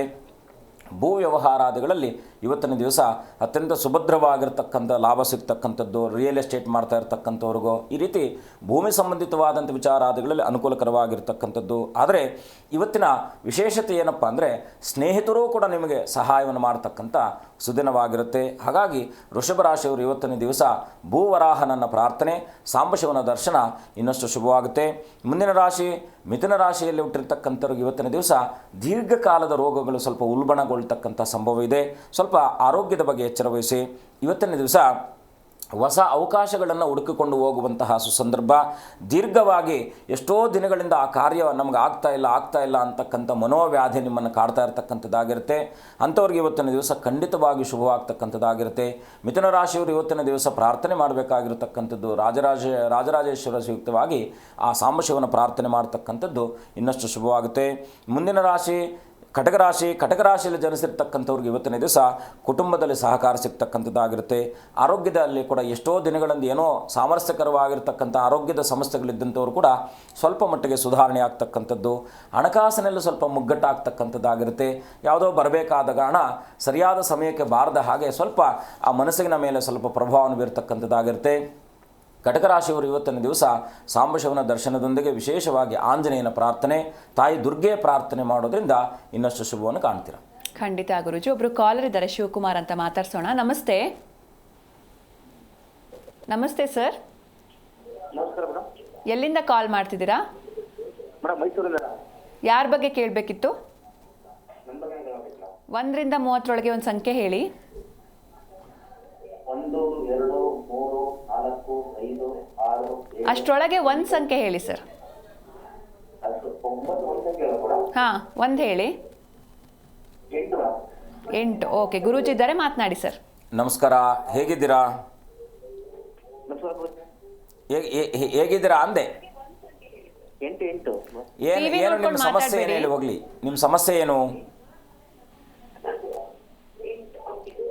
ಭೂ ವ್ಯವಹಾರಾದಿಗಳಲ್ಲಿ ಇವತ್ತಿನ ದಿವಸ ಅತ್ಯಂತ ಸುಭದ್ರವಾಗಿರ್ತಕ್ಕಂಥ ಲಾಭ ಸಿಗ್ತಕ್ಕಂಥದ್ದು ರಿಯಲ್ ಎಸ್ಟೇಟ್ ಮಾಡ್ತಾ ಇರ್ತಕ್ಕಂಥವ್ರಿಗೂ. ಈ ರೀತಿ ಭೂಮಿ ಸಂಬಂಧಿತವಾದಂಥ ವಿಚಾರಾದಿಗಳಲ್ಲಿ ಅನುಕೂಲಕರವಾಗಿರ್ತಕ್ಕಂಥದ್ದು. ಆದರೆ ಇವತ್ತಿನ ವಿಶೇಷತೆ ಏನಪ್ಪ ಅಂದರೆ ಸ್ನೇಹಿತರೂ ಕೂಡ ನಿಮಗೆ ಸಹಾಯವನ್ನು ಮಾಡ್ತಕ್ಕಂಥ ಸುದಿನವಾಗಿರುತ್ತೆ. ಹಾಗಾಗಿ ವೃಷಭ ರಾಶಿಯವರು ಇವತ್ತಿನ ದಿವಸ ಭೂವರಾಹನನ್ನ ಪ್ರಾರ್ಥನೆ ಸಾಂಬಶಿವನ ದರ್ಶನ ಇನ್ನಷ್ಟು ಶುಭವಾಗುತ್ತೆ. ಮುಂದಿನ ರಾಶಿ, ಮಿಥುನ ರಾಶಿಯಲ್ಲಿ ಹುಟ್ಟಿರ್ತಕ್ಕಂಥವ್ರಿಗೆ ಇವತ್ತಿನ ದಿವಸ ದೀರ್ಘಕಾಲದ ರೋಗಗಳು ಸ್ವಲ್ಪ ಉಲ್ಬಣಗೊಳ್ತಕ್ಕಂಥ ಸಂಭವ ಇದೆ ಸ್ವಲ್ಪ ಆರೋಗ್ಯದ ಬಗ್ಗೆ ಎಚ್ಚರ ವಹಿಸಿ ಇವತ್ತಿನ ದಿವಸ ಹೊಸ ಅವಕಾಶಗಳನ್ನು ಹುಡುಕಿಕೊಂಡು ಹೋಗುವಂತಹ ಸುಸಂದರ್ಭ. ದೀರ್ಘವಾಗಿ ಎಷ್ಟೋ ದಿನಗಳಿಂದ ಆ ಕಾರ್ಯ ನಮ್ಗೆ ಆಗ್ತಾ ಇಲ್ಲ ಆಗ್ತಾ ಇಲ್ಲ ಅಂತಕ್ಕಂಥ ಮನೋವ್ಯಾಧಿ ನಿಮ್ಮನ್ನು ಕಾಡ್ತಾ ಇರತಕ್ಕಂಥದ್ದಾಗಿರುತ್ತೆ. ಅಂಥವ್ರಿಗೆ ಇವತ್ತಿನ ದಿವಸ ಖಂಡಿತವಾಗಿ ಶುಭವಾಗ್ತಕ್ಕಂಥದ್ದಾಗಿರುತ್ತೆ. ಮಿಥುನ ರಾಶಿಯವರು ಇವತ್ತಿನ ದಿವಸ ಪ್ರಾರ್ಥನೆ ಮಾಡಬೇಕಾಗಿರತಕ್ಕಂಥದ್ದು. ರಾಜರಾಜ, ರಾಜರಾಜೇಶ್ವರ ಸಂಯುಕ್ತವಾಗಿ ಆ ಸಾಂಬಶಿವನ ಪ್ರಾರ್ಥನೆ ಮಾಡ್ತಕ್ಕಂಥದ್ದು ಇನ್ನಷ್ಟು ಶುಭವಾಗುತ್ತೆ. ಮುಂದಿನ ರಾಶಿ ಕಟಕರಾಶಿ, ಕಟಕರಾಶಿಯಲ್ಲಿ ಜನಿಸಿರ್ತಕ್ಕಂಥವ್ರಿಗೆ ಇವತ್ತಿನ ದಿವಸ ಕುಟುಂಬದಲ್ಲಿ ಸಹಕಾರ ಸಿಗ್ತಕ್ಕಂಥದ್ದಾಗಿರುತ್ತೆ. ಆರೋಗ್ಯದಲ್ಲಿ ಕೂಡ ಎಷ್ಟೋ ದಿನಗಳಿಂದ ಏನೋ ಸಾಮರಸ್ಯಕರವಾಗಿರ್ತಕ್ಕಂಥ ಆರೋಗ್ಯದ ಸಮಸ್ಯೆಗಳಿದ್ದಂಥವ್ರು ಕೂಡ ಸ್ವಲ್ಪ ಮಟ್ಟಿಗೆ ಸುಧಾರಣೆ ಆಗ್ತಕ್ಕಂಥದ್ದು. ಹಣಕಾಸಿನಲ್ಲಿ ಸ್ವಲ್ಪ ಮುಗ್ಗಟ್ಟಾಗ್ತಕ್ಕಂಥದ್ದಾಗಿರುತ್ತೆ. ಯಾವುದೋ ಬರಬೇಕಾದಾಗ ಹಣ ಸರಿಯಾದ ಸಮಯಕ್ಕೆ ಬಾರದ ಹಾಗೆ ಸ್ವಲ್ಪ ಆ ಮನಸ್ಸಿನ ಮೇಲೆ ಸ್ವಲ್ಪ ಪ್ರಭಾವವನ್ನು ಬೀರ್ತಕ್ಕಂಥದ್ದಾಗಿರುತ್ತೆ. ಕಟಕರಾಶಿಯವರು ಇವತ್ತಿನ ದಿವಸ ಸಾಂಬಶವನ ದರ್ಶನದೊಂದಿಗೆ ವಿಶೇಷವಾಗಿ ಆಂಜನೇಯನ ಪ್ರಾರ್ಥನೆ ತಾಯಿ ದುರ್ಗೆ ಪ್ರಾರ್ಥನೆ ಮಾಡೋದ್ರಿಂದ ಇನ್ನಷ್ಟು ಶುಭವನ್ನು ಕಾಣ್ತೀರ? ಖಂಡಿತ ಗುರುಜಿ ಒಬ್ರು ಕಾಲರ್ ಇದ್ದಾರೆ ಶಿವಕುಮಾರ್ ಅಂತ ಮಾತಾಡ್ಸೋಣ. ನಮಸ್ತೆ. ನಮಸ್ತೆ ಸರ್. ನಮಸ್ಕಾರ ಮೇಡಮ್. ಎಲ್ಲಿಂದ ಕಾಲ್ ಮಾಡ್ತಿದ್ದೀರಾ? ಮೇಡಮ್ ಮೈಸೂರಿಂದ. ಯಾರ ಬಗ್ಗೆ ಕೇಳಬೇಕಿತ್ತು? ಒಂದರಿಂದ ಮೂವತ್ತರೊಳಗೆ ಒಂದು ಸಂಖ್ಯೆ ಹೇಳಿ. ಅಷ್ಟರೊಳಗೆ ಒಂದು ಸಂಖ್ಯೆ ಹೇಳಿ ಸರ್ ಹಾ ಒಂದ್ ಹೇಳಿ. ಎಂಟು ಓಕೆ ಗುರೂಜಿ ಇದ್ದಾರೆ ಮಾತನಾಡಿ ಸರ್ ನಮಸ್ಕಾರ. ಹೇಗಿದ್ದೀರಾ? ಹೇಗಿದ್ದೀರಾ? ಅಂದೆ. ಏನು ನಿಮ್ಮ ಸಮಸ್ಯೆ ಏನು. ಹೇಳಿ ಹೋಗಲಿ. ನಿಮ್ಮ ಸಮಸ್ಯೆ ಏನು?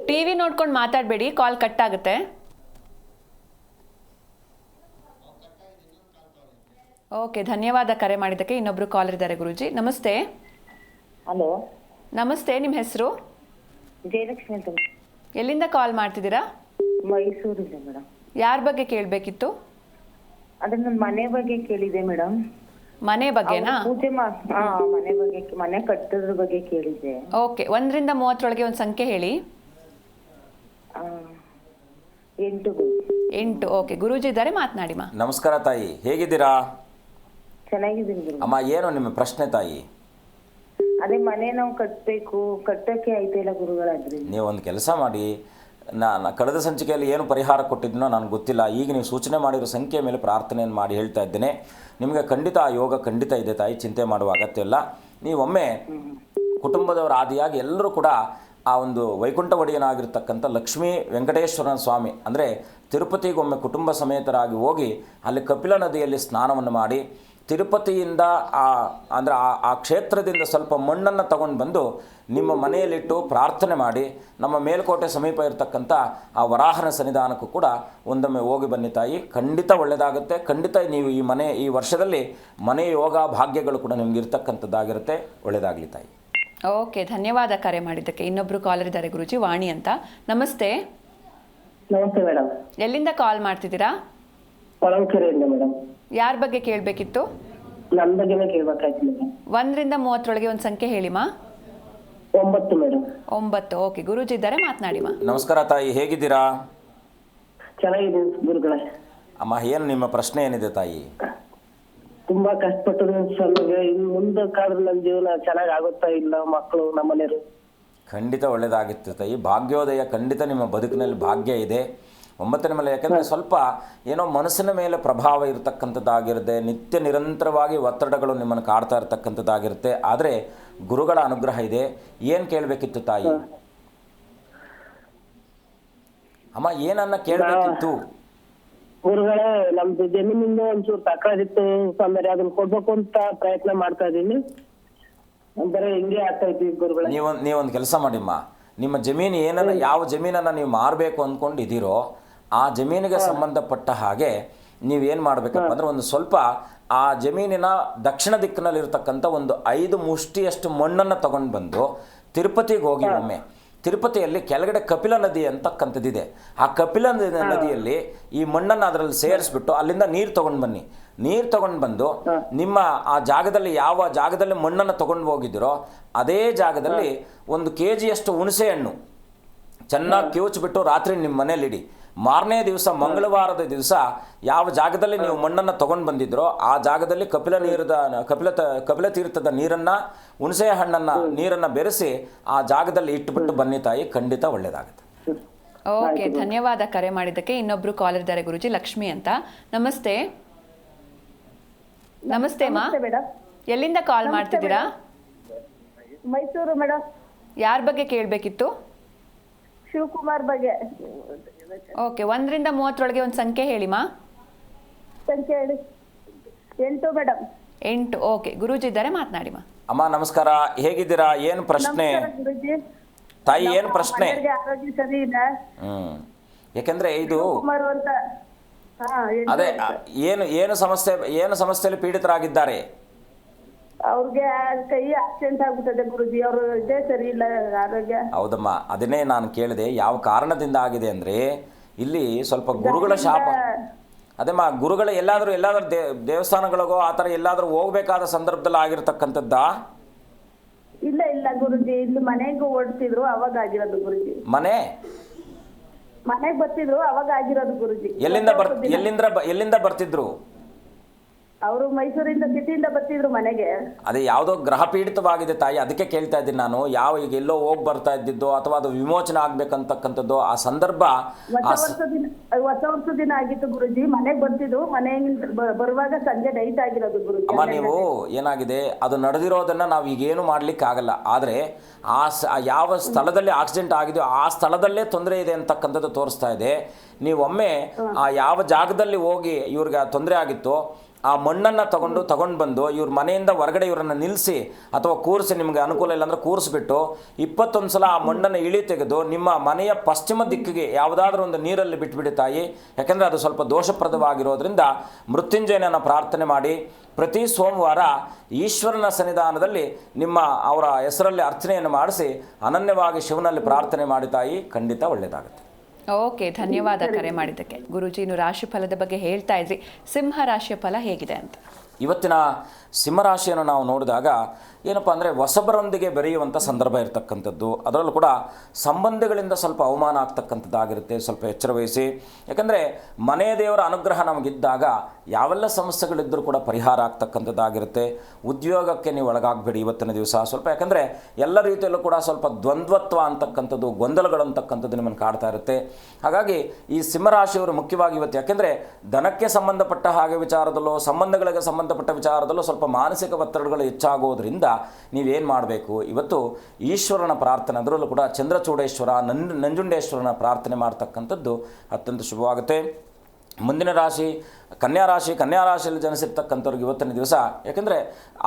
ಟಿ ವಿ ನೋಡ್ಕೊಂಡು ಮಾತಾಡಬೇಡಿ. ಕಾಲ್ ಕಟ್ ಆಗುತ್ತೆ. ಓಕೆ ಧನ್ಯವಾದ ಕರೆ ಮಾಡಿದ್ದಕ್ಕೆ ಇನ್ನೊಬ್ರು ಕಾಲರ್ ಇದ್ದಾರೆ ಗುರುಜಿ. ನಮಸ್ತೆ. ಹಲೋ ನಮಸ್ತೆ ನಿಮ್ಮ ಹೆಸರು? ಜಯಲಕ್ಷ್ಮಿ ಅಂತ. ಎಲ್ಲಿಂದ ಕಾಲ್ ಮಾಡ್ತಿದ್ದೀರಾ? ಮೈಸೂರಿಂದ ಮೇಡಮ್ ಯಾರ ಬಗ್ಗೆ ಕೇಳಬೇಕಿತ್ತು? ಅದನ್ನ ನನ್ನ ಮನೆ ಬಗ್ಗೆ ಕೇಳಿದೆ ಮೇಡಮ್ ಮನೆ ಬಗ್ಗೆನಾ? ಪೂಜೆ ಮಾ ಹಾ ಮನೆ ಬಗ್ಗೆ ಮನೆ ಕಟ್ಟೋದ್ರ ಬಗ್ಗೆ ಕೇಳಿದೆ ಓಕೆ ಒಂದರಿಂದ ಮೂವತ್ತರೊಳಗೆ ಒಂದು ಸಂಖ್ಯೆ ಹೇಳಿ. ಆ, ಎಂಟು ಗುರು. ಎಂಟು ಓಕೆ ಗುರೂಜಿ ಇದ್ದಾರೆ ಮಾತನಾಡಿ ಮಾ. ನಮಸ್ಕಾರ ತಾಯಿ ಹೇಗಿದ್ದೀರಾ? ಚೆನ್ನಾಗಿದ್ದೀನಿ ಗುರು. ಅಮ್ಮ ಏನು ನಿಮ್ಮ ಪ್ರಶ್ನೆ ತಾಯಿ? ಅದೇ ಮನೆ ನಾವು ಕಟ್ಟಬೇಕು ಕಟ್ಟಕ್ಕೆ ಆಯ್ತಿಲ್ಲ ಗುರುಗಳಾದ್ರಿ ನೀವು ಒಂದು ಕೆಲಸ ಮಾಡಿ ನಾನು ಕಳೆದ ಸಂಚಿಕೆಯಲ್ಲಿ ಏನು ಪರಿಹಾರ ಕೊಟ್ಟಿದ್ನೋ ನನಗೆ ಗೊತ್ತಿಲ್ಲ. ಈಗ ನೀವು ಸೂಚನೆ ಮಾಡಿರೋ ಸಂಖ್ಯೆ ಮೇಲೆ ಪ್ರಾರ್ಥನೆಯನ್ನು ಮಾಡಿ ಹೇಳ್ತಾ ಇದ್ದೇನೆ. ನಿಮಗೆ ಖಂಡಿತ ಆ ಯೋಗ ಖಂಡಿತ ಇದೆ ತಾಯಿ ಚಿಂತೆ ಮಾಡುವ ಅಗತ್ಯ ಇಲ್ಲ. ನೀವೊಮ್ಮೆ ಕುಟುಂಬದವರ ಆದಿಯಾಗಿ ಎಲ್ಲರೂ ಕೂಡ ಆ ಒಂದು ವೈಕುಂಠ ಒಡೆಯನಾಗಿರ್ತಕ್ಕಂಥ ಲಕ್ಷ್ಮೀ ವೆಂಕಟೇಶ್ವರನ ಸ್ವಾಮಿ ಅಂದರೆ ತಿರುಪತಿಗೊಮ್ಮೆ ಕುಟುಂಬ ಸಮೇತರಾಗಿ ಹೋಗಿ ಅಲ್ಲಿ ಕಪಿಲ ನದಿಯಲ್ಲಿ ಸ್ನಾನವನ್ನು ಮಾಡಿ ತಿರುಪತಿಯಿಂದ ಆ ಅಂದರೆ ಆ ಆ ಕ್ಷೇತ್ರದಿಂದ ಸ್ವಲ್ಪ ಮಣ್ಣನ್ನು ತಗೊಂಡು ಬಂದು ನಿಮ್ಮ ಮನೆಯಲ್ಲಿಟ್ಟು ಪ್ರಾರ್ಥನೆ ಮಾಡಿ ನಮ್ಮ ಮೇಲ್ಕೋಟೆ ಸಮೀಪ ಇರತಕ್ಕಂಥ ಆ ವರಾಹನ ಸನ್ನಿಧಾನಕ್ಕೂ ಕೂಡ ಒಂದೊಮ್ಮೆ ಹೋಗಿ ಬನ್ನಿ ತಾಯಿ. ಖಂಡಿತ ಒಳ್ಳೆಯದಾಗುತ್ತೆ ಖಂಡಿತ ನೀವು ಈ ಮನೆ ಈ ವರ್ಷದಲ್ಲಿ ಮನೆ ಯೋಗ ಭಾಗ್ಯಗಳು ಕೂಡ ನಿಮ್ಗೆ ಇರ್ತಕ್ಕಂಥದ್ದಾಗಿರುತ್ತೆ. ಒಳ್ಳೆಯದಾಗಲಿ ತಾಯಿ. ಓಕೆ ಧನ್ಯವಾದ ಕರೆ ಮಾಡಿದ್ದಕ್ಕೆ. ಇನ್ನೊಬ್ರು ಕಾಲರ್ ಇದ್ದಾರೆ ಗುರುಜಿ ವಾಣಿ ಅಂತ. ನಮಸ್ತೆ. ನಮಸ್ತೆ ಮೇಡಮ್. ಎಲ್ಲಿಂದ ಕಾಲ್ ಮಾಡ್ತಿದ್ದೀರಾ? ಮೇಡಮ್. ಯಾರ ಬಗ್ಗೆ ಕೇಳಬೇಕಿತ್ತು? ನನ್ನ ಬಗ್ಗೆನೇ ಕೇಳ್ಬೇಕಾಯ್ತು ಮೇಡಮ್ ಒಂದರಿಂದ ಮೂವತ್ತರೊಳಗೆ ಒಂದು ಸಂಖ್ಯೆ ಹೇಳಿ ಮಾ ಒಂಬತ್ತು ಮೇಡಮ್ ಒಂಬತ್ತು ಓಕೆ. ಗುರೂಜಿ ಇದ್ದಾರೆ ಮಾತನಾಡಿ ಮಾ. ನಮಸ್ಕಾರ ತಾಯಿ ಹೇಗಿದ್ದೀರಾ? ಚೆನ್ನಾಗಿದ್ದೀನಿ ಗುರುಗಳೇ. ಅಮ್ಮ ಏನು ನಿಮ್ಮ ಪ್ರಶ್ನೆ ಏನಿದೆ ತಾಯಿ? ತುಂಬಾ ಕಷ್ಟಪಟ್ಟು ಸ್ವಾಮಿಗೆ ಇನ್ ಮುಂದೆ ಕಾಲದಲ್ಲಿ ನನ್ನ ಜೀವನ ಚೆನ್ನಾಗಿ ಆಗುತ್ತಾ ಇಲ್ಲ ಮಕ್ಕಳು ನಮ್ಮನೆಯವರು ಖಂಡಿತ ಒಳ್ಳೇದಾಗಿತ್ತು ತಾಯಿ. ಭಾಗ್ಯೋದಯ ಖಂಡಿತ ನಿಮ್ಮ ಬದುಕಿನಲ್ಲಿ ಭಾಗ್ಯ ಇದೆ. ಒಂಬತ್ತನೇ ಮೇಲೆ ಯಾಕಂದರೆ ಸ್ವಲ್ಪ ಏನೋ ಮನಸ್ಸಿನ ಮೇಲೆ ಪ್ರಭಾವ ಇರತಕ್ಕಂಥದ್ದಾಗಿರುತ್ತೆ ನಿತ್ಯ ನಿರಂತರವಾಗಿ ಒತ್ತಡಗಳು ನಿಮ್ಮನ್ನು ಕಾಡ್ತಾ ಇರತಕ್ಕಂಥದ್ದಾಗಿರುತ್ತೆ. ಆದರೆ ಗುರುಗಳ ಅನುಗ್ರಹ ಇದೆ. ಏನು ಕೇಳಬೇಕಿತ್ತು ತಾಯಿ? ಅಮ್ಮ ಏನನ್ನ ಕೇಳಬೇಕಿತ್ತು? ಗುರುಗಳೇ ನಮ್ದು ಜಮೀನಿಂದ ಒಂಚೂರು ತಕರಾರಿತ್ತು ಸ್ವಾಮಿ ಅದನ್ನ ಕೊಡ್ಬೇಕು ಅಂತ ಪ್ರಯತ್ನ ಮಾಡ್ತಾ ಇದೀನಿ ಬರೀ ಹಿಂಗೆ ಆಗ್ತಾ ಇದ್ದೀವಿ ಗುರುಗಳೇ. ನೀವೊಂದು ನೀವೊಂದು ಕೆಲಸ ಮಾಡಿಮ್ಮ. ನಿಮ್ಮ ಜಮೀನು ಏನನ್ನ ಯಾವ ಜಮೀನನ್ನ ನೀವು ಮಾರಬೇಕು ಅಂದ್ಕೊಂಡು ಇದ್ದೀರೋ ಆ ಜಮೀನಿಗೆ ಸಂಬಂಧಪಟ್ಟ ಹಾಗೆ ನೀವೇನು ಮಾಡಬೇಕಪ್ಪ ಅಂದ್ರೆ ಒಂದು ಸ್ವಲ್ಪ ಆ ಜಮೀನಿನ ದಕ್ಷಿಣ ದಿಕ್ಕಿನಲ್ಲಿರ್ತಕ್ಕಂಥ ಒಂದು ಐದು ಮುಷ್ಟಿಯಷ್ಟು ಮಣ್ಣನ್ನು ತಗೊಂಡು ಬಂದು ತಿರುಪತಿಗೆ ಹೋಗಿ ಒಮ್ಮೆ. ತಿರುಪತಿಯಲ್ಲಿ ಕೆಳಗಡೆ ಕಪಿಲ ನದಿ ಅಂತಕ್ಕಂಥದ್ದಿದೆ. ಆ ಕಪಿಲ ನದಿ- ನದಿಯಲ್ಲಿ ಈ ಮಣ್ಣನ್ನು ಅದರಲ್ಲಿ ಸೇರಿಸ್ಬಿಟ್ಟು ಅಲ್ಲಿಂದ ನೀರು ತಗೊಂಡು ಬನ್ನಿ. ನೀರು ತಗೊಂಡು ಬಂದು ನಿಮ್ಮ ಆ ಜಾಗದಲ್ಲಿ ಯಾವ ಜಾಗದಲ್ಲಿ ಮಣ್ಣನ್ನು ತಗೊಂಡು ಹೋಗಿದ್ದೀರೋ ಅದೇ ಜಾಗದಲ್ಲಿ ಒಂದು ಕೆ ಜಿಯಷ್ಟು ಹುಣಸೆ ಹಣ್ಣು ಚೆನ್ನಾಗಿ ಕಿವುಚ್ಬಿಟ್ಟು ರಾತ್ರಿ ನಿಮ್ಮ ಮನೇಲಿಡಿ. ಮಾರನೇ ದಿವಸ ಮಂಗಳವಾರದ ದಿವಸ ಯಾವ ಜಾಗದಲ್ಲಿ ನೀವು ಮಣ್ಣನ್ನು ತಗೊಂಡು ಬಂದಿದ್ರೋ ಆ ಜಾಗದಲ್ಲಿ ಕಪಿಲ ನೀರದ ಕಪಿಲ ಕಪಿಲ ತೀರ್ಥದ ನೀರನ್ನು ಹುಣಸೆ ಹಣ್ಣನ್ನು ನೀರನ್ನು ಬೆರೆಸಿ ಆ ಜಾಗದಲ್ಲಿ ಇಟ್ಟುಬಿಟ್ಟು ಬನ್ನಿ ತಾಯಿ ಖಂಡಿತ ಒಳ್ಳೆಯದಾಗುತ್ತೆ ಓಕೆ ಧನ್ಯವಾದ ಕರೆ ಮಾಡಿದ್ದಕ್ಕೆ ಇನ್ನೊಬ್ರು ಕಾಲರ್ ಇದ್ದಾರೆ ಗುರುಜಿ ಲಕ್ಷ್ಮಿ ಅಂತ. ನಮಸ್ತೆ. ನಮಸ್ತೆ ಮಾ ಎಲ್ಲಿಂದ ಕಾಲ್ ಮಾಡ್ತಿದ್ದೀರಾ? ಮೈಸೂರು ಮೇಡಮ್ ಯಾರ ಬಗ್ಗೆ ಕೇಳಬೇಕಿತ್ತು? ಶಿವಕುಮಾರ್ ಬಗ್ಗೆ. ಓಕೆ ಒಂದರಿಂದ ಮೂವತ್ತರೊಳಗೆ ಒಂದು ಸಂಖ್ಯೆ ಹೇಳಿ ಮಾ ಸಂಖ್ಯೆ ಹೇಳಿ. ಎಂಟು ಮೇಡಮ್ ಎಂಟು ಓಕೆ ಗುರೂಜಿ ಇದ್ದಾರೆ ಮಾತನಾಡಿ ಮಾ ಅಮ್ಮ ನಮಸ್ಕಾರ. ಹೇಗಿದ್ದೀರಾ? ಏನು ಪ್ರಶ್ನೆ? ಗುರುಜಿ. ತಾಯಿ ಏನು ಪ್ರಶ್ನೆ? ಮನೆಯವ್ರಿಗೆ ಆರೋಗ್ಯ ಸರಿ ಇಲ್ಲ. ಹ್ಮ್. ಯಾಕೆಂದ್ರೆ ಇದು ಕುಮಾರ್ ಅಂತ. ಹಾ ಎಂಟು ಅದೇ. ಏನು ಏನು ಸಮಸ್ಯೆ ಏನು ಸಮಸ್ಯೆಯಲ್ಲಿ ಪೀಡಿತರಾಗಿದ್ದಾರೆ? ಅವ್ರಿಗೆ ಕೈ ಆಕ್ಸಿಡೆಂಟ್ ಆಗ್ಬಿಟ್ಟದೆ ಗುರುಜಿ. ಅವರು ಇದೇ ಸರಿ ಇಲ್ಲ ಆರೋಗ್ಯ. ಹೌದಮ್ಮ. ಅದನ್ನೇ ನಾನು ಕೇಳಿದೆ ಯಾವ ಕಾರಣದಿಂದ ಆಗಿದೆ ಅಂದ್ರೆ ಇಲ್ಲಿ ಸ್ವಲ್ಪ ಗುರುಗಳ ಶಾಪ ಅದೇಮ್ಮ ಗುರುಗಳ ಎಲ್ಲಾದರೂ ಎಲ್ಲಾದರೂ ದೇ ದೇವಸ್ಥಾನಗಳಿಗೋ ಆ ಥರ ಎಲ್ಲಾದರೂ ಹೋಗ್ಬೇಕಾದ ಸಂದರ್ಭದಲ್ಲಿ ಆಗಿರ್ತಕ್ಕಂಥದ್ದಾ? ಇಲ್ಲ ಇಲ್ಲ ಗುರುಜಿ. ಇಲ್ಲಿ ಮನೆಗೆ ಓಡ್ತಿದ್ರು ಅವಾಗ ಆಗಿರೋದು ಗುರುಜಿ. ಮನೆ? ಮನೆಗೆ ಬರ್ತಿದ್ರು ಅವಾಗ ಆಗಿರೋದು ಗುರುಜಿ. ಎಲ್ಲಿಂದ ಬರ್ ಎಲ್ಲಿಂದ ಬ- ಎಲ್ಲಿಂದ ಬರ್ತಿದ್ರು? ಅವರು ಮೈಸೂರಿಂದ ಸಿಟಿಯಿಂದ ಬರ್ತಿದ್ರು ಮನೆಗೆ. ಅದೇ ಯಾವುದೋ ಗ್ರಹ ಪೀಡಿತವಾಗಿದೆ ತಾಯಿ ಅದಕ್ಕೆ ಕೇಳ್ತಾ ಇದ್ದೀನಿ ನಾನು. ಯಾವ ಈಗ ಎಲ್ಲೋ ಹೋಗಿ ಬರ್ತಾ ಇದ್ದಿದ್ದು ಅಥವಾ ಅದು ವಿಮೋಚನೆ ಆಗ್ಬೇಕಂತಕ್ಕಂಥದ್ದು ಆ ಸಂದರ್ಭ ಹೊಸ ಆ ಸ- ವರ್ಷ ದಿನ ಹೊಸ ವರ್ಷ ದಿನ ಆಗಿತ್ತು ಗುರುಜಿ. ಮನೆಗ್ ಬರ್ತಿದ್ರು. ಮನೆಯಿಂದ ಬ- ಬರುವಾಗ ಸಂಜೆ ನೈಟ್ ಆಗಿರೋದು ಗುರುಜಿ. ಅಮ್ಮ ನೀವು ಏನಾಗಿದೆ? ಅದು ನಡೆದಿರೋದನ್ನ ನಾವು ಈಗೇನು ಮಾಡ್ಲಿಕ್ಕೆ ಆಗಲ್ಲ ಆದರೆ ಆ ಸ ಆ ಯಾವ ಸ್ಥಳದಲ್ಲಿ ಆಕ್ಸಿಡೆಂಟ್ ಆಗಿದೆಯೋ ಆ ಸ್ಥಳದಲ್ಲೇ ತೊಂದರೆ ಇದೆ ಅಂತಕ್ಕಂಥದ್ದು ತೋರಿಸ್ತಾ ಇದೆ. ನೀವೊಮ್ಮೆ ಒಮ್ಮೆ ಆ ಯಾವ ಜಾಗದಲ್ಲಿ ಹೋಗಿ ಇವ್ರಿಗೆ ತೊಂದರೆ ಆಗಿತ್ತು ಆ ಮಣ್ಣನ್ನು ತಗೊಂಡು ತಗೊಂಡು ಬಂದು ಇವ್ರ ಮನೆಯಿಂದ ಹೊರಗಡೆ ಇವರನ್ನು ನಿಲ್ಲಿಸಿ ಅಥವಾ ಕೂರಿಸಿ ನಿಮಗೆ ಅನುಕೂಲ ಇಲ್ಲ ಅಂದರೆ ಕೂರಿಸ್ಬಿಟ್ಟು ಇಪ್ಪತ್ತೊಂದು ಸಲ ಆ ಮಣ್ಣನ್ನು ಇಳಿ ತೆಗೆದು ನಿಮ್ಮ ಮನೆಯ ಪಶ್ಚಿಮ ದಿಕ್ಕಿಗೆ ಯಾವುದಾದ್ರೂ ಒಂದು ನೀರಲ್ಲಿ ಬಿಟ್ಬಿಡಿ ತಾಯಿ. ಯಾಕೆಂದರೆ ಅದು ಸ್ವಲ್ಪ ದೋಷಪ್ರದವಾಗಿರೋದ್ರಿಂದ ಮೃತ್ಯುಂಜಯನನ್ನು ಪ್ರಾರ್ಥನೆ ಮಾಡಿ ಪ್ರತಿ ಸೋಮವಾರ ಈಶ್ವರನ ಸನ್ನಿಧಾನದಲ್ಲಿ ನಿಮ್ಮ ಅವರ ಹೆಸರಲ್ಲಿ ಅರ್ಚನೆಯನ್ನು ಮಾಡಿಸಿ ಅನನ್ಯವಾಗಿ ಶಿವನಲ್ಲಿ ಪ್ರಾರ್ಥನೆ ಮಾಡಿ ತಾಯಿ. ಖಂಡಿತ ಒಳ್ಳೆಯದಾಗುತ್ತೆ ಓಕೆ, ಧನ್ಯವಾದ ಕರೆ ಮಾಡಿದ್ದಕ್ಕೆ. ಗುರುಜಿ, ಇನ್ನು ರಾಶಿ ಫಲದ ಬಗ್ಗೆ ಹೇಳ್ತಾ ಇದ್ರಿ. ಸಿಂಹ ರಾಶಿಯ ಫಲ ಹೇಗಿದೆ ಅಂತ. ಇವತ್ತಿನ ಸಿಂಹರಾಶಿಯನ್ನು ನಾವು ನೋಡಿದಾಗ ಏನಪ್ಪ ಅಂದರೆ ಹೊಸಬರೊಂದಿಗೆ ಬೆರೆಯುವಂಥ ಸಂದರ್ಭ ಇರತಕ್ಕಂಥದ್ದು. ಅದರಲ್ಲೂ ಕೂಡ ಸಂಬಂಧಗಳಿಂದ ಸ್ವಲ್ಪ ಅವಮಾನ ಆಗ್ತಕ್ಕಂಥದ್ದಾಗಿರುತ್ತೆ, ಸ್ವಲ್ಪ ಎಚ್ಚರ ವಹಿಸಿ ಯಾಕಂದರೆ ಮನೆ ದೇವರ ಅನುಗ್ರಹ ನಮಗಿದ್ದಾಗ ಯಾವೆಲ್ಲ ಸಮಸ್ಯೆಗಳಿದ್ದರೂ ಕೂಡ ಪರಿಹಾರ ಆಗ್ತಕ್ಕಂಥದ್ದಾಗಿರುತ್ತೆ. ಉದ್ಯೋಗಕ್ಕೆ ನೀವು ಒಳಗಾಗಬೇಡಿ ಇವತ್ತಿನ ದಿವಸ. ಸ್ವಲ್ಪ ಯಾಕಂದರೆ ಎಲ್ಲ ರೀತಿಯಲ್ಲೂ ಕೂಡ ಸ್ವಲ್ಪ ದ್ವಂದ್ವತ್ವ ಅಂತಕ್ಕಂಥದ್ದು, ಗೊಂದಲಗಳು ಅಂತಕ್ಕಂಥದ್ದು ನಿಮ್ಮನ್ನು ಕಾಡ್ತಾ ಇರುತ್ತೆ. ಹಾಗಾಗಿ ಈ ಸಿಂಹರಾಶಿಯವರು ಮುಖ್ಯವಾಗಿ ಇವತ್ತು ಯಾಕೆಂದರೆ ಧನಕ್ಕೆ ಸಂಬಂಧಪಟ್ಟ ಹಾಗೆ ವಿಚಾರದಲ್ಲೋ, ಸಂಬಂಧಗಳಿಗೆ ಸಂಬಂಧಪಟ್ಟ ವಿಚಾರದಲ್ಲೂ ಸ್ವಲ್ಪ ಮಾನಸಿಕ ಒತ್ತಡಗಳು ಹೆಚ್ಚಾಗೋದ್ರಿಂದ ನೀವೇನು ಮಾಡಬೇಕು? ಇವತ್ತು ಈಶ್ವರನ ಪ್ರಾರ್ಥನೆ ಅದರಲ್ಲೂ ಕೂಡ ಚಂದ್ರಚೂಡೇಶ್ವರ ನಂಜು ನಂಜುಂಡೇಶ್ವರನ ಪ್ರಾರ್ಥನೆ ಮಾಡ್ತಕ್ಕಂಥದ್ದು ಅತ್ಯಂತ ಶುಭವಾಗುತ್ತೆ. ಮುಂದಿನ ರಾಶಿ ಕನ್ಯಾ ರಾಶಿ, ಕನ್ಯಾ ರಾಶಿಯಲ್ಲಿ ಜನಿಸಿರ್ತಕ್ಕಂಥವ್ರಿಗೆ ಇವತ್ತಿನ ದಿವಸ, ಯಾಕೆಂದರೆ